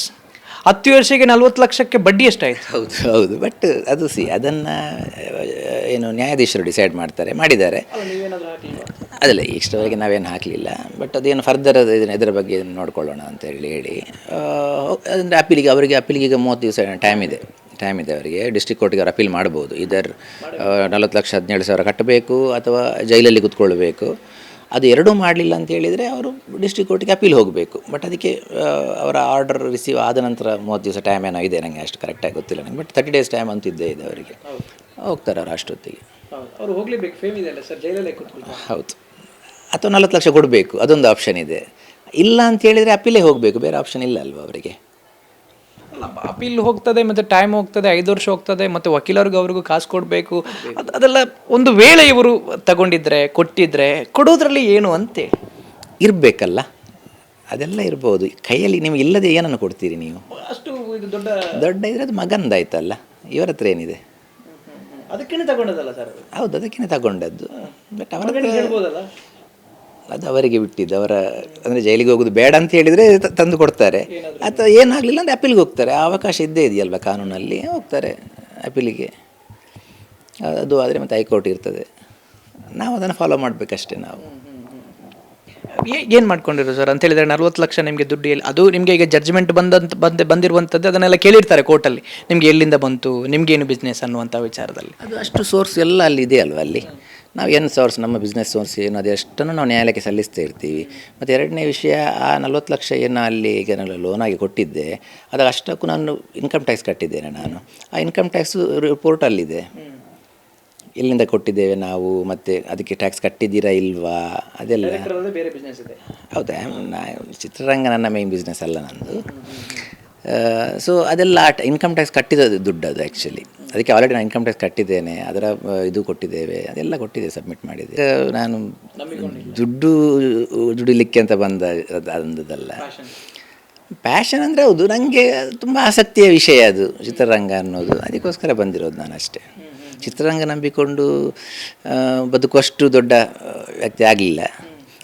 ಹತ್ತು ವರ್ಷಕ್ಕೆ ನಲ್ವತ್ತು ಲಕ್ಷಕ್ಕೆ ಬಡ್ಡಿ ಎಷ್ಟಾಯಿತು? ಹೌದು ಹೌದು. ಬಟ್ ಅದು ಸಿ ಅದನ್ನು ಏನು ನ್ಯಾಯಾಧೀಶರು ಡಿಸೈಡ್ ಮಾಡ್ತಾರೆ ಮಾಡಿದ್ದಾರೆ. ಅದಲ್ಲ ಇಷ್ಟವರೆಗೆ ನಾವೇನು ಹಾಕಲಿಲ್ಲ. ಬಟ್ ಅದೇನು ಫರ್ದರ್ ಇದನ್ನ ಇದರ ಬಗ್ಗೆ ನೋಡ್ಕೊಳ್ಳೋಣ ಅಂತ ಹೇಳಿ ಹೇಳಿ. ಅಂದರೆ ಅಪೀಲಿಗೆ ಅವರಿಗೆ ಅಪೀಲಿಗೆ ಈಗ ಮೂವತ್ತು ದಿವಸ ಟೈಮ್ ಇದೆ. ಟೈಮ್ ಇದೆ ಅವರಿಗೆ. ಡಿಸ್ಟ್ರಿಕ್ಟ್ ಕೋರ್ಟಿಗೆ ಅವ್ರು ಅಪೀಲ್ ಮಾಡ್ಬೋದು. ಇದರ್ ನಲವತ್ತು ಲಕ್ಷ ಹದಿನೇಳು ಸಾವಿರ ಕಟ್ಟಬೇಕು ಅಥವಾ ಜೈಲಲ್ಲಿ ಕುತ್ಕೊಳ್ಬೇಕು. ಅದು ಎರಡೂ ಮಾಡಲಿಲ್ಲ ಅಂತ ಹೇಳಿದರೆ ಅವರು ಡಿಸ್ಟ್ರಿಕ್ಟ್ ಕೋರ್ಟಿಗೆ ಅಪೀಲ್ ಹೋಗಬೇಕು. ಬಟ್ ಅದಕ್ಕೆ ಅವರ ಆರ್ಡರ್ ರಿಸೀವ್ ಆದ ನಂತರ ಮೂವತ್ತು ದಿವಸ ಟೈಮ್ ಏನೋ ಇದೆ ನನಗೆ ಅಷ್ಟು ಕರೆಕ್ಟಾಗಿ ಗೊತ್ತಿಲ್ಲ ನನಗೆ ಬಟ್ ತರ್ಟಿ ಡೇಸ್ ಟೈಮ್ ಅಂತ ಇದ್ದೇ ಇದೆ ಅವರಿಗೆ. ಹೋಗ್ತಾರೆ ಅವರು ಅಷ್ಟೊತ್ತಿಗೆ. ಅವರು ಹೋಗಲೇಬೇಕು. ಫೇಮ್ ಇದೆಯಲ್ಲ ಸರ್. ಜೈಲಲ್ಲೇ ಹೌದು. ಅಥವಾ ನಲ್ವತ್ತು ಲಕ್ಷ ಕೊಡಬೇಕು. ಅದೊಂದು ಆಪ್ಷನ್ ಇದೆ. ಇಲ್ಲ ಅಂತ ಹೇಳಿದರೆ ಅಪೀಲೇ ಹೋಗಬೇಕು. ಬೇರೆ ಆಪ್ಷನ್ ಇಲ್ಲ ಅಲ್ವಾ ಅವರಿಗೆ? ಅಲ್ಲ ಅಪೀಲ್ ಹೋಗ್ತದೆ ಮತ್ತೆ ಟೈಮ್ ಹೋಗ್ತದೆ ಐದು ವರ್ಷ ಹೋಗ್ತದೆ ಮತ್ತೆ ವಕೀಲರಿಗೂ ಅವ್ರಿಗೂ ಕಾಸು ಕೊಡಬೇಕು. ಅದೆಲ್ಲ ಒಂದು ವೇಳೆ ಇವರು ತಗೊಂಡಿದ್ರೆ ಕೊಟ್ಟಿದ್ರೆ ಕೊಡೋದ್ರಲ್ಲಿ ಏನು ಅಂತೆ? ಇರಬೇಕಲ್ಲ. ಅದೆಲ್ಲ ಇರ್ಬೋದು. ಕೈಯಲ್ಲಿ ನಿಮಗೆ ಇಲ್ಲದೆ ಏನನ್ನು ಕೊಡ್ತೀರಿ ನೀವು? ಅಷ್ಟು ಇದು ದೊಡ್ಡ ದೊಡ್ಡ ಇದ್ರೆ ಅದು ಮಗಂದಾಯ್ತಲ್ಲ. ಇವರ ಹತ್ರ ಏನಿದೆ? ಅದಕ್ಕೇನೆ ತಗೊಂಡದಲ್ಲ ಸರ್ ಹೌದು ಅದಕ್ಕೇನೆ ತಗೊಂಡದ್ದು. ಬಟ್ ಅವರ ಹೇಳ್ಬೋದಲ್ಲ? ಅದು ಅವರಿಗೆ ಬಿಟ್ಟಿದ್ದು. ಅವರ ಅಂದರೆ ಜೈಲಿಗೆ ಹೋಗೋದು ಬೇಡ ಅಂತ ಹೇಳಿದರೆ ತಂದು ಕೊಡ್ತಾರೆ. ಅಥವಾ ಏನಾಗಲಿಲ್ಲ ಅಂದರೆ ಅಪೀಲ್ಗೆ ಹೋಗ್ತಾರೆ. ಆ ಅವಕಾಶ ಇದ್ದೇ ಇದೆಯಲ್ವ ಕಾನೂನಲ್ಲಿ? ಹೋಗ್ತಾರೆ ಅಪೀಲಿಗೆ ಅದು ಆದರೆ ಮತ್ತೆ ಹೈಕೋರ್ಟ್ ಇರ್ತದೆ. ನಾವು ಅದನ್ನು ಫಾಲೋ ಮಾಡಬೇಕಷ್ಟೇ ನಾವು. ಏನು ಮಾಡ್ಕೊಂಡಿರೋ ಸರ್? ಅಂತ ಹೇಳಿದ್ರೆ ನಲ್ವತ್ತು ಲಕ್ಷ ನಿಮಗೆ ದುಡ್ಡು ಎಲ್ಲಿ ಅದು ನಿಮಗೆ ಈಗ ಜಡ್ಜ್ಮೆಂಟ್ ಬಂದಂತ ಬಂದ ಬಂದಿರುವಂಥದ್ದು ಅದನ್ನೆಲ್ಲ ಕೇಳಿರ್ತಾರೆ ಕೋರ್ಟಲ್ಲಿ ನಿಮಗೆ ಎಲ್ಲಿಂದ ಬಂತು? ನಿಮಗೇನು ಬಿಸ್ನೆಸ್ ಅನ್ನುವಂಥ ವಿಚಾರದಲ್ಲಿ? ಅದು ಅಷ್ಟು ಸೋರ್ಸ್ ಎಲ್ಲ ಅಲ್ಲಿ ಇದೆ ಅಲ್ವ ಅಲ್ಲಿ? ನಾವು ಏನು ಸೋರ್ಸ್ ನಮ್ಮ ಬಿಸ್ನೆಸ್ ಸೋರ್ಸ್ ಏನು ಅದೆಷ್ಟನ್ನು ನಾವು ನ್ಯಾಯಾಲಯಕ್ಕೆ ಸಲ್ಲಿಸ್ತಾ ಇರ್ತೀವಿ. ಮತ್ತು ಎರಡನೇ ವಿಷಯ ಆ ನಲ್ವತ್ತು ಲಕ್ಷ ಏನು ಅಲ್ಲಿ ಈಗ ನಾನು ಲೋನ್ ಕೊಟ್ಟಿದ್ದೆ ಅದರ ಅಷ್ಟಕ್ಕೂ ನಾನು ಇನ್ಕಮ್ ಟ್ಯಾಕ್ಸ್ ಕಟ್ಟಿದ್ದೇನೆ ನಾನು. ಆ ಇನ್ಕಮ್ ಟ್ಯಾಕ್ಸು ರಿಪೋರ್ಟ್ ಅಲ್ಲಿದೆ. ಎಲ್ಲಿಂದ ಕೊಟ್ಟಿದ್ದೇವೆ ನಾವು ಮತ್ತು ಅದಕ್ಕೆ ಟ್ಯಾಕ್ಸ್ ಕಟ್ಟಿದ್ದೀರಾ ಇಲ್ವಾ ಅದೆಲ್ಲ. ಬೇರೆ ಬಿಸ್ನೆಸ್ ಇದೆ. ಹೌದಾ? ಚಿತ್ರರಂಗ ನನ್ನ ಮೇನ್ ಬಿಸ್ನೆಸ್ ಅಲ್ಲ ನಂದು. ಸೊ ಅದೆಲ್ಲ ಇನ್ಕಮ್ ಟ್ಯಾಕ್ಸ್ ಕಟ್ಟಿದ ದುಡ್ಡು ಅದು ಆ್ಯಕ್ಚುಲಿ ಅದಕ್ಕೆ ಆಲ್ರೆಡಿ ನಾನು ಇನ್ಕಮ್ ಟ್ಯಾಕ್ಸ್ ಕಟ್ಟಿದ್ದೇನೆ ಅದರ ಇದು ಕೊಟ್ಟಿದ್ದೇವೆ ಅದೆಲ್ಲ ಕೊಟ್ಟಿದೆ ಸಬ್ಮಿಟ್ ಮಾಡಿದೆ. ನಾನು ದುಡ್ಡು ದುಡಿಲಿಕ್ಕೆ ಅಂತ ಬಂದ ಅದ್- ಅಂದದಲ್ಲ ಪ್ಯಾಷನ್ ಅಂದರೆ ಹೌದು ನನಗೆ ತುಂಬ ಆಸಕ್ತಿಯ ವಿಷಯ ಅದು ಚಿತ್ರರಂಗ ಅನ್ನೋದು. ಅದಕ್ಕೋಸ್ಕರ ಬಂದಿರೋದು ನಾನು ಅಷ್ಟೇ. ಚಿತ್ರರಂಗ ನಂಬಿಕೊಂಡು ಬದುಕುವಷ್ಟು ದೊಡ್ಡ ವ್ಯಕ್ತಿ ಆಗಲಿಲ್ಲ.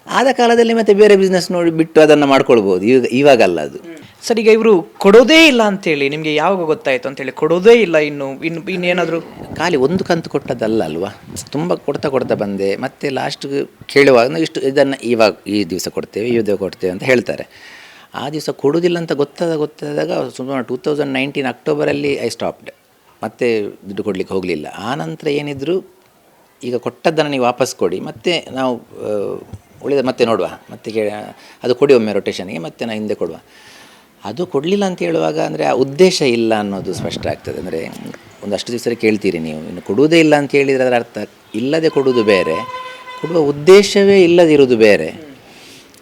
ಆದ ಕಾಲದಲ್ಲಿ ಮತ್ತೆ ಬೇರೆ ಬಿಸ್ನೆಸ್ ನೋಡಿ ಬಿಟ್ಟು ಅದನ್ನು ಮಾಡ್ಕೊಳ್ಬೋದು ಇವಾಗ ಇವಾಗಲ್ಲ ಅದು. ಸರ್ ಈಗ ಇವರು ಕೊಡೋದೇ ಇಲ್ಲ ಅಂತೇಳಿ ನಿಮಗೆ ಯಾವಾಗ ಗೊತ್ತಾಯಿತು ಅಂತೇಳಿ? ಕೊಡೋದೇ ಇಲ್ಲ ಇನ್ನು ಇನ್ನು, ಇನ್ನೇನಾದರೂ? ಖಾಲಿ ಒಂದು ಕಂತು ಕೊಟ್ಟದ್ದಲ್ಲ ಅಲ್ವಾ? ತುಂಬ ಕೊಡ್ತಾ ಕೊಡ್ತಾ ಬಂದೆ. ಮತ್ತೆ ಲಾಸ್ಟ್ಗೆ ಕೇಳುವಾಗ ಇಷ್ಟು ಇದನ್ನು ಇವಾಗ ಈ ದಿವಸ ಕೊಡ್ತೇವೆ, ಈ ದಿವಸ ಕೊಡ್ತೇವೆ ಅಂತ ಹೇಳ್ತಾರೆ. ಆ ದಿವಸ ಕೊಡೋದಿಲ್ಲ ಅಂತ ಗೊತ್ತಾದ, ಗೊತ್ತಾದಾಗ ಸುಮಾರು ಟೂ ತೌಸಂಡ್ ನೈನ್ಟೀನ್ ಅಕ್ಟೋಬರಲ್ಲಿ ಐ ಸ್ಟಾಪ್ಡ್ ಮತ್ತೆ ದುಡ್ಡು ಕೊಡಲಿಕ್ಕೆ ಹೋಗಲಿಲ್ಲ. ಆ ನಂತರ ಏನಿದ್ರು ಈಗ ಕೊಟ್ಟದ್ದನ್ನು ನೀವು ವಾಪಸ್ ಕೊಡಿ, ಮತ್ತೆ ನಾವು ಉಳಿದ ಮತ್ತೆ ನೋಡುವ. ಮತ್ತೆ ಅದು ಕೊಡಿ ಒಮ್ಮೆ ರೊಟೇಷನ್ಗೆ ಮತ್ತೆ ನಾವು ಹಿಂದೆ ಕೊಡುವ. ಅದು ಕೊಡಲಿಲ್ಲ ಅಂತ ಹೇಳುವಾಗ ಅಂದರೆ ಆ ಉದ್ದೇಶ ಇಲ್ಲ ಅನ್ನೋದು ಸ್ಪಷ್ಟ ಆಗ್ತದೆ. ಅಂದರೆ ಒಂದಷ್ಟು ದಿವಸ ಕೇಳ್ತೀರಿ ನೀವು. ಇನ್ನು ಕೊಡುವುದೇ ಇಲ್ಲ ಅಂತ ಹೇಳಿದರೆ ಅದರ ಅರ್ಥ ಇಲ್ಲದೆ ಕೊಡುವುದು ಬೇರೆ, ಕೊಡುವ ಉದ್ದೇಶವೇ ಇಲ್ಲದಿರುವುದು ಬೇರೆ.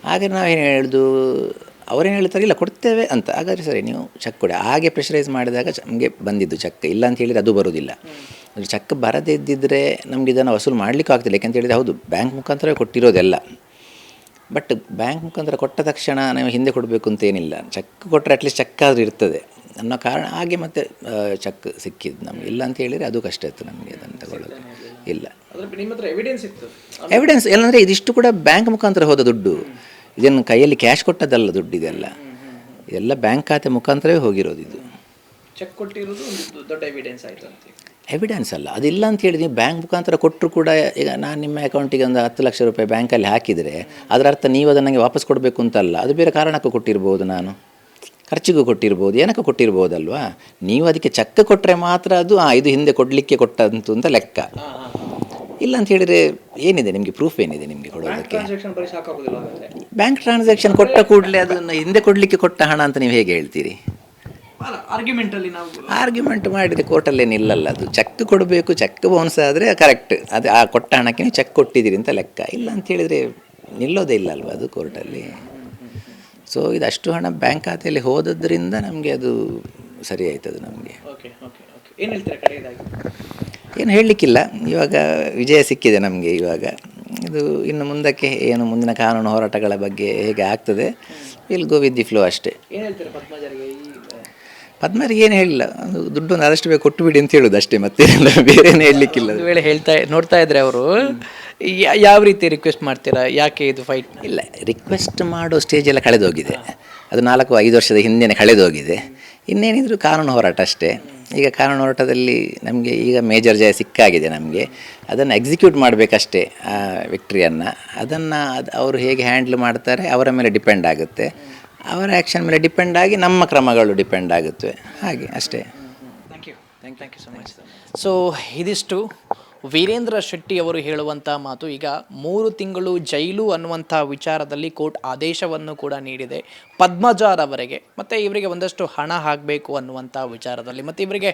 ಹಾಗೆ ನಾವೇನು ಹೇಳುದು, ಅವರೇನು ಹೇಳ್ತಾರೆ, ಇಲ್ಲ ಕೊಡ್ತೇವೆ ಅಂತ. ಹಾಗಾದರೆ ಸರಿ, ನೀವು ಚೆಕ್ ಕೊಡಿ. ಹಾಗೆ ಪ್ರೆಷರೈಸ್ ಮಾಡಿದಾಗ ನಮಗೆ ಬಂದಿದ್ದು ಚೆಕ್. ಇಲ್ಲ ಅಂತ ಹೇಳಿದರೆ ಅದು ಬರೋದಿಲ್ಲ. ಅಂದರೆ ಚೆಕ್ ಬರದೇ ಇದ್ದಿದ್ದರೆ ನಮಗೆ ಇದನ್ನು ವಸೂಲು ಮಾಡಲಿಕ್ಕೂ ಆಗ್ತಿಲ್ಲ ಯಾಕಂತ ಹೇಳಿದರೆ ಹೌದು ಬ್ಯಾಂಕ್ ಮುಖಾಂತರವೇ ಕೊಟ್ಟಿರೋದೆಲ್ಲ. ಬಟ್ ಬ್ಯಾಂಕ್ ಮುಖಾಂತರ ಕೊಟ್ಟ ತಕ್ಷಣ ನಾವು ಹಿಂದೆ ಕೊಡಬೇಕು ಅಂತ ಏನಿಲ್ಲ. ಚೆಕ್ ಕೊಟ್ಟರೆ ಅಟ್ಲೀಸ್ಟ್ ಚೆಕ್ ಆದರೂ ಇರ್ತದೆ. ಅನ್ನೋ ಕಾರಣ ಹಾಗೆ ಮತ್ತೆ ಚೆಕ್ ಸಿಕ್ಕಿದ್ದು ನಮಗೆ. ಇಲ್ಲ ಅಂತ ಹೇಳಿದರೆ ಅದು ಕಷ್ಟ ಇತ್ತು ನಮಗೆ ಅದನ್ನು ತಗೊಳ್ಳೋದು. ಇಲ್ಲ. ಎವಿಡೆನ್ಸ್ ಇತ್ತು. ಎವಿಡೆನ್ಸ್ ಏನಂದರೆ ಇದಿಷ್ಟು ಕೂಡ ಬ್ಯಾಂಕ್ ಮುಖಾಂತರ ಹೋದ ದುಡ್ಡು. ಇದನ್ನು ಕೈಯಲ್ಲಿ ಕ್ಯಾಶ್ ಕೊಟ್ಟದ್ದಲ್ಲ ದುಡ್ಡು ಇದೆಲ್ಲ. ಇದೆಲ್ಲ ಬ್ಯಾಂಕ್ ಖಾತೆ ಮುಖಾಂತರವೇ ಹೋಗಿರೋದು ಇದು. ಚೆಕ್ ಕೊಟ್ಟಿರೋದು ದೊಡ್ಡ ಎವಿಡೆನ್ಸ್ ಆಯಿತು ಅಂತ ಎವಿಡೆನ್ಸ್ ಅಲ್ಲ. ಅದಿಲ್ಲ ಅಂತ ಹೇಳಿ ನೀವು ಬ್ಯಾಂಕ್ ಮುಖಾಂತರ ಕೊಟ್ಟರು ಕೂಡ ಈಗ ನಾನು ನಿಮ್ಮ ಅಕೌಂಟಿಗೆ ಒಂದು ಹತ್ತು ಲಕ್ಷ ರೂಪಾಯಿ ಬ್ಯಾಂಕಲ್ಲಿ ಹಾಕಿದರೆ ಅದರ ಅರ್ಥ ನೀವು ಅದನ್ನು ನನಗೆ ವಾಪಸ್ ಕೊಡಬೇಕು ಅಂತಲ್ಲ ಅದು ಬೇರೆ ಕಾರಣಕ್ಕೂ ಕೊಟ್ಟಿರ್ಬೋದು ನಾನು. ಖರ್ಚಿಗೂ ಕೊಟ್ಟಿರ್ಬೋದು ಏನಕ್ಕೂ ಕೊಟ್ಟಿರ್ಬೋದಲ್ವಾ? ನೀವು ಅದಕ್ಕೆ ಚೆಕ್ ಕೊಟ್ಟರೆ ಮಾತ್ರ ಅದು ಆ ಇದು ಹಿಂದೆ ಕೊಡಲಿಕ್ಕೆ ಕೊಟ್ಟಂತು ಅಂತ ಲೆಕ್ಕ. ಇಲ್ಲ ಅಂತ ಹೇಳಿದರೆ ಏನಿದೆ ನಿಮಗೆ ಪ್ರೂಫ್ ಏನಿದೆ ನಿಮಗೆ ಕೊಡೋದಕ್ಕೆ? ಬ್ಯಾಂಕ್ ಟ್ರಾನ್ಸಾಕ್ಷನ್ ಕೊಟ್ಟ ಕೂಡಲೇ ಅದನ್ನು ಹಿಂದೆ ಕೊಡಲಿಕ್ಕೆ ಕೊಟ್ಟ ಹಣ ಅಂತ ನೀವು ಹೇಗೆ ಹೇಳ್ತೀರಿ? ಆರ್ಗ್ಯುಮೆಂಟಲ್ಲಿ ನಾವು ಆರ್ಗ್ಯುಮೆಂಟ್ ಮಾಡಿದರೆ ಕೋರ್ಟಲ್ಲಿ ನಿಲ್ಲಲ್ಲ ಅದು. ಚೆಕ್ ಕೊಡಬೇಕು ಚೆಕ್ ಬೌನ್ಸ್ ಆದರೆ ಕರೆಕ್ಟ್ ಅದು ಆ ಕೊಟ್ಟ ಹಣಕ್ಕೆ ನೀವು ಚೆಕ್ ಕೊಟ್ಟಿದ್ದೀರಿ ಅಂತ ಲೆಕ್ಕ. ಇಲ್ಲ ಅಂತ ಹೇಳಿದರೆ ನಿಲ್ಲೋದೇ ಇಲ್ಲ ಅಲ್ವಾ ಅದು ಕೋರ್ಟಲ್ಲಿ ಸೊ ಇದಷ್ಟು ಹಣ ಬ್ಯಾಂಕ್ ಖಾತೆಯಲ್ಲಿ ಹೋದದ್ರಿಂದ ನಮಗೆ ಅದು ಸರಿ ಆಯ್ತದು ನಮಗೆ. ಏನು ಹೇಳಲಿಕ್ಕಿಲ್ಲ. ಇವಾಗ ವಿಜಯ ಸಿಕ್ಕಿದೆ ನಮಗೆ ಇವಾಗ. ಇದು ಇನ್ನು ಮುಂದಕ್ಕೆ ಏನು ಮುಂದಿನ ಕಾನೂನು ಹೋರಾಟಗಳ ಬಗ್ಗೆ ಹೇಗೆ ಆಗ್ತದೆ will go with the flow ಅಷ್ಟೇ ಏನು ಹೇಳ್ತೀರಾ ಪದ್ಮಜರಿಗೆ ಈ ಪದ್ಮರಿಗೆ ಏನು ಹೇಳಿಲ್ಲ. ಒಂದು ದುಡ್ಡು ಒಂದು ಆದಷ್ಟು ಬೇಗ ಕೊಟ್ಟು ಬಿಡಿ ಅಂತ ಹೇಳೋದು ಅಷ್ಟೇ ಮತ್ತೆ ಬೇರೆ ಏನು ಹೇಳಲಿಕ್ಕಿಲ್ಲ. ಒಂದು ವೇಳೆ ಹೇಳ್ತಾ ನೋಡ್ತಾ ಇದ್ರೆ ಅವರು ಯಾವ ರೀತಿ ರಿಕ್ವೆಸ್ಟ್ ಮಾಡ್ತೀರಾ? ಯಾಕೆ ಇದು ಫೈಟ್ ಇಲ್ಲ ರಿಕ್ವೆಸ್ಟ್ ಮಾಡೋ ಸ್ಟೇಜ್ ಎಲ್ಲ ಕಳೆದೋಗಿದೆ. ಅದು ನಾಲ್ಕು ಐದು ವರ್ಷದ ಹಿಂದೆನೇ ಕಳೆದೋಗಿದೆ. ಇನ್ನೇನಿದ್ರು ಕಾನೂನು ಹೋರಾಟ ಅಷ್ಟೇ. ಈಗ ಕಾನೂನು ಹೋರಾಟದಲ್ಲಿ ನಮಗೆ ಈಗ ಮೇಜರ್ ಜಯ ಸಿಕ್ಕಾಗಿದೆ ನಮಗೆ. ಅದನ್ನು ಎಕ್ಸಿಕ್ಯೂಟ್ ಮಾಡಬೇಕಷ್ಟೇ ಆ ವಿಕ್ಟ್ರಿಯನ್ನು ಅದನ್ನು ಅದು ಅವರು ಹೇಗೆ ಹ್ಯಾಂಡ್ಲ್ ಮಾಡ್ತಾರೆ ಅವರ ಮೇಲೆ ಡಿಪೆಂಡ್ ಆಗುತ್ತೆ. ಅವರ ಆ್ಯಕ್ಷನ್ ಮೇಲೆ ಡಿಪೆಂಡ್ ಆಗಿ ನಮ್ಮ ಕ್ರಮಗಳು ಡಿಪೆಂಡ್ ಆಗುತ್ತವೆ. ಹಾಗೆ, ಅಷ್ಟೇ. Thank you thank you so much so ಇದಿಷ್ಟು. ವೀರೇಂದ್ರ ಶೆಟ್ಟಿ ಅವರು ಹೇಳುವಂತಹ ಮಾತು ಈಗ ಮೂರು ತಿಂಗಳು ಜೈಲು ಅನ್ನುವಂಥ ವಿಚಾರದಲ್ಲಿ ಕೋರ್ಟ್ ಆದೇಶವನ್ನು ಕೂಡ ನೀಡಿದೆ ಪದ್ಮಜಾರವರೆಗೆ ಮತ್ತೆ ಇವರಿಗೆ ಒಂದಷ್ಟು ಹಣ ಹಾಕಬೇಕು ಅನ್ನುವಂಥ ವಿಚಾರದಲ್ಲಿ. ಮತ್ತೆ ಇವರಿಗೆ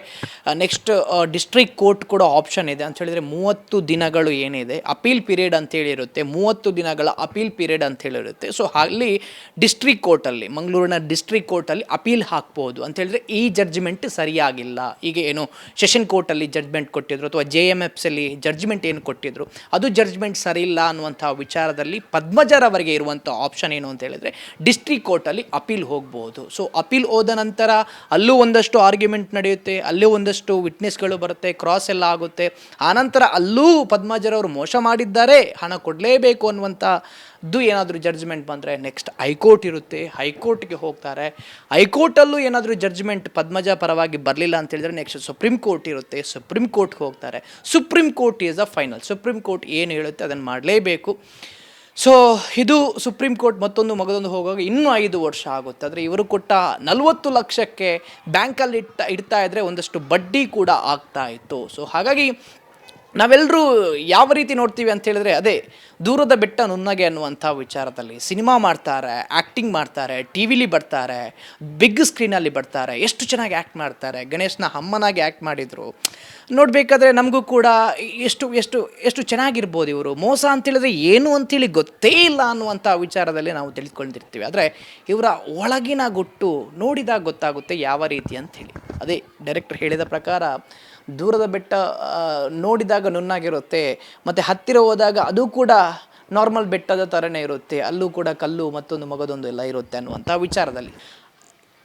ನೆಕ್ಸ್ಟ್ ಡಿಸ್ಟ್ರಿಕ್ಟ್ ಕೋರ್ಟ್ ಕೂಡ ಆಪ್ಷನ್ ಇದೆ. ಅಂತ ಹೇಳಿದರೆ ಮೂವತ್ತು ದಿನಗಳು ಏನಿದೆ? ಅಪೀಲ್ ಪೀರಿಯಡ್ ಅಂತ ಇರುತ್ತೆ ಮೂವತ್ತು ದಿನಗಳ ಅಪೀಲ್ ಪೀರಿಯಡ್ ಅಂತ ಹೇಳಿರುತ್ತೆ. ಸೊ ಅಲ್ಲಿ ಡಿಸ್ಟ್ರಿಕ್ಟ್ ಕೋರ್ಟಲ್ಲಿ ಮಂಗಳೂರಿನ ಡಿಸ್ಟ್ರಿಕ್ಟ್ ಕೋರ್ಟಲ್ಲಿ ಅಪೀಲ್ ಹಾಕ್ಬೋದು. ಅಂತ ಹೇಳಿದ್ರೆ ಈ ಜಡ್ಜ್ಮೆಂಟ್ ಸರಿಯಾಗಿಲ್ಲ. ಈಗ ಏನು ಸೆಷನ್ ಕೋರ್ಟಲ್ಲಿ ಜಡ್ಜ್ಮೆಂಟ್ ಕೊಟ್ಟಿದ್ರು, ಅಥವಾ ಜೆ ಎಂ ಜಡ್ಜ್ಮೆಂಟ್ ಏನು ಕೊಟ್ಟಿದ್ರು? ಅದು ಜಡ್ಜ್ಮೆಂಟ್ ಸರಿ ಇಲ್ಲ ಅನ್ನುವಂಥ ವಿಚಾರದಲ್ಲಿ ಪದ್ಮಜರವರೆಗೆ ಇರುವಂಥ ಆಪ್ಷನ್ ಏನು ಅಂತ ಹೇಳಿದ್ರೆ ಡಿಸ್ಟ್ರಿಕ್ಟ್ ಕೋರ್ಟಲ್ಲಿ ಅಪೀಲ್ ಹೋಗ್ಬೋದು. ಸೊ ಅಪೀಲ್ ಹೋದ ನಂತರ ಅಲ್ಲೂ ಒಂದಷ್ಟು ಆರ್ಗ್ಯುಮೆಂಟ್ ನಡೆಯುತ್ತೆ, ಅಲ್ಲೂ ಒಂದಷ್ಟು ವಿಟ್ನೆಸ್ಗಳು ಬರುತ್ತೆ ಕ್ರಾಸ್ ಎಲ್ಲ ಆಗುತ್ತೆ. ಆನಂತರ ಅಲ್ಲೂ ಪದ್ಮಜರವರು ಮೋಸ ಮಾಡಿದ್ದಾರೆ, ಹಣ ಕೊಡಲೇಬೇಕು ಅನ್ನುವಂಥದ್ದು ಏನಾದರೂ ಜಡ್ಜ್ಮೆಂಟ್ ಬಂದರೆ ನೆಕ್ಸ್ಟ್ ಹೈಕೋರ್ಟ್ ಇರುತ್ತೆ. ಹೈಕೋರ್ಟ್ಗೆ ಹೋಗ್ತಾರೆ. ಹೈಕೋರ್ಟಲ್ಲೂ ಏನಾದರೂ ಜಡ್ಜ್ಮೆಂಟ್ ಪದ್ಮಜ ಪರವಾಗಿ ಬರಲಿಲ್ಲ ಅಂತ ಹೇಳಿದ್ರೆ ನೆಕ್ಸ್ಟ್ ಸುಪ್ರೀಂ ಕೋರ್ಟ್ ಇರುತ್ತೆ. ಸುಪ್ರೀಂ ಕೋರ್ಟ್ಗೆ ಹೋಗ್ತಾರೆ. Supreme court is a final supreme court ಏನು ಹೇಳುತ್ತೆ ಅದನ್ನು ಮಾಡಲೇಬೇಕು. ಸೊ ಇದು ಸುಪ್ರೀಂ ಕೋರ್ಟ್ ಮತ್ತೊಂದು ಮಗದೊಂದು ಹೋಗುವಾಗ ಇನ್ನೂ ಐದು ವರ್ಷ ಆಗುತ್ತೆ. ಆದರೆ ಇವರು ಕೊಟ್ಟ ನಲವತ್ತು ಲಕ್ಷಕ್ಕೆ ಬ್ಯಾಂಕಲ್ಲಿ ಇಟ್ಟ, ಇಡ್ತಾ ಇದ್ದರೆ ಒಂದಷ್ಟು ಬಡ್ಡಿ ಕೂಡ ಆಗ್ತಾ ಇತ್ತು. ಸೊ ಹಾಗಾಗಿ ನಾವೆಲ್ಲರೂ ಯಾವ ರೀತಿ ನೋಡ್ತೀವಿ ಅಂತ ಹೇಳಿದ್ರೆ ಅದೇ, ದೂರದ ಬೆಟ್ಟ ನುನ್ನಗೆ ಅನ್ನುವಂಥ ವಿಚಾರದಲ್ಲಿ ಸಿನಿಮಾ ಮಾಡ್ತಾರೆ ಆ್ಯಕ್ಟಿಂಗ್ ಮಾಡ್ತಾರೆ ಟಿ ವಿಲಿ ಬರ್ತಾರೆ ಬಿಗ್ ಸ್ಕ್ರೀನಲ್ಲಿ ಬರ್ತಾರೆ, ಎಷ್ಟು ಚೆನ್ನಾಗಿ ಆ್ಯಕ್ಟ್ ಮಾಡ್ತಾರೆ. ಗಣೇಶನ ಅಮ್ಮನಾಗಿ ಆ್ಯಕ್ಟ್ ಮಾಡಿದರು. ನೋಡಬೇಕಾದ್ರೆ ನಮಗೂ ಕೂಡ ಎಷ್ಟು ಎಷ್ಟು ಎಷ್ಟು ಚೆನ್ನಾಗಿರ್ಬೋದು ಇವರು. ಮೋಸ ಅಂತೇಳಿದ್ರೆ ಏನು ಅಂತೇಳಿ ಗೊತ್ತೇ ಇಲ್ಲ ಅನ್ನುವಂಥ ವಿಚಾರದಲ್ಲಿ ನಾವು ತಿಳಿದುಕೊಂಡಿರ್ತೀವಿ ಆದರೆ ಇವರ ಒಳಗಿನ ಗುಟ್ಟು ನೋಡಿದಾಗ ಗೊತ್ತಾಗುತ್ತೆ ಯಾವ ರೀತಿ ಅಂಥೇಳಿ ಅದೇ ಡೈರೆಕ್ಟರ್ ಹೇಳಿದ ಪ್ರಕಾರ ದೂರದ ಬೆಟ್ಟ ನೋಡಿದಾಗ ನುಣ್ಣಾಗಿರುತ್ತೆ, ಮತ್ತು ಹತ್ತಿರ ಹೋದಾಗ ಅದು ಕೂಡ ನಾರ್ಮಲ್ ಬೆಟ್ಟದ ಥರನೇ ಇರುತ್ತೆ. ಅಲ್ಲೂ ಕೂಡ ಕಲ್ಲು ಮತ್ತೊಂದು ಮಗದೊಂದು ಎಲ್ಲ ಇರುತ್ತೆ ಅನ್ನುವಂಥ ವಿಚಾರದಲ್ಲಿ.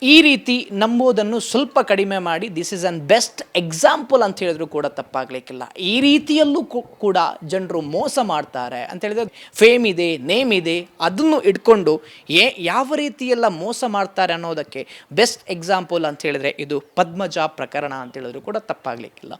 ಈ ರೀತಿ ನಂಬೋದನ್ನು ಸ್ವಲ್ಪ ಕಡಿಮೆ ಮಾಡಿ this is an best example ಅಂತ ಹೇಳಿದ್ರು ಕೂಡ ತಪ್ಪಾಗಲಿಕ್ಕಿಲ್ಲ. ಈ ರೀತಿಯಲ್ಲೂ ಕೂಡ ಜನರು ಮೋಸ ಮಾಡ್ತಾರೆ ಅಂತ ಹೇಳಿದ್ರೆ ಫೇಮ್ ಇದೆ ನೇಮ್ ಇದೆ, ಅದನ್ನು ಇಟ್ಕೊಂಡು ಏ, ಯಾವ ರೀತಿಯೆಲ್ಲ ಮೋಸ ಮಾಡ್ತಾರೆ ಅನ್ನೋದಕ್ಕೆ ಬೆಸ್ಟ್ ಎಕ್ಸಾಂಪಲ್ ಅಂತ ಹೇಳಿದ್ರೆ ಇದು ಪದ್ಮಜ ಪ್ರಕರಣ ಅಂತ ಹೇಳಿದ್ರು ಕೂಡ ತಪ್ಪಾಗಲಿಕ್ಕಿಲ್ಲ.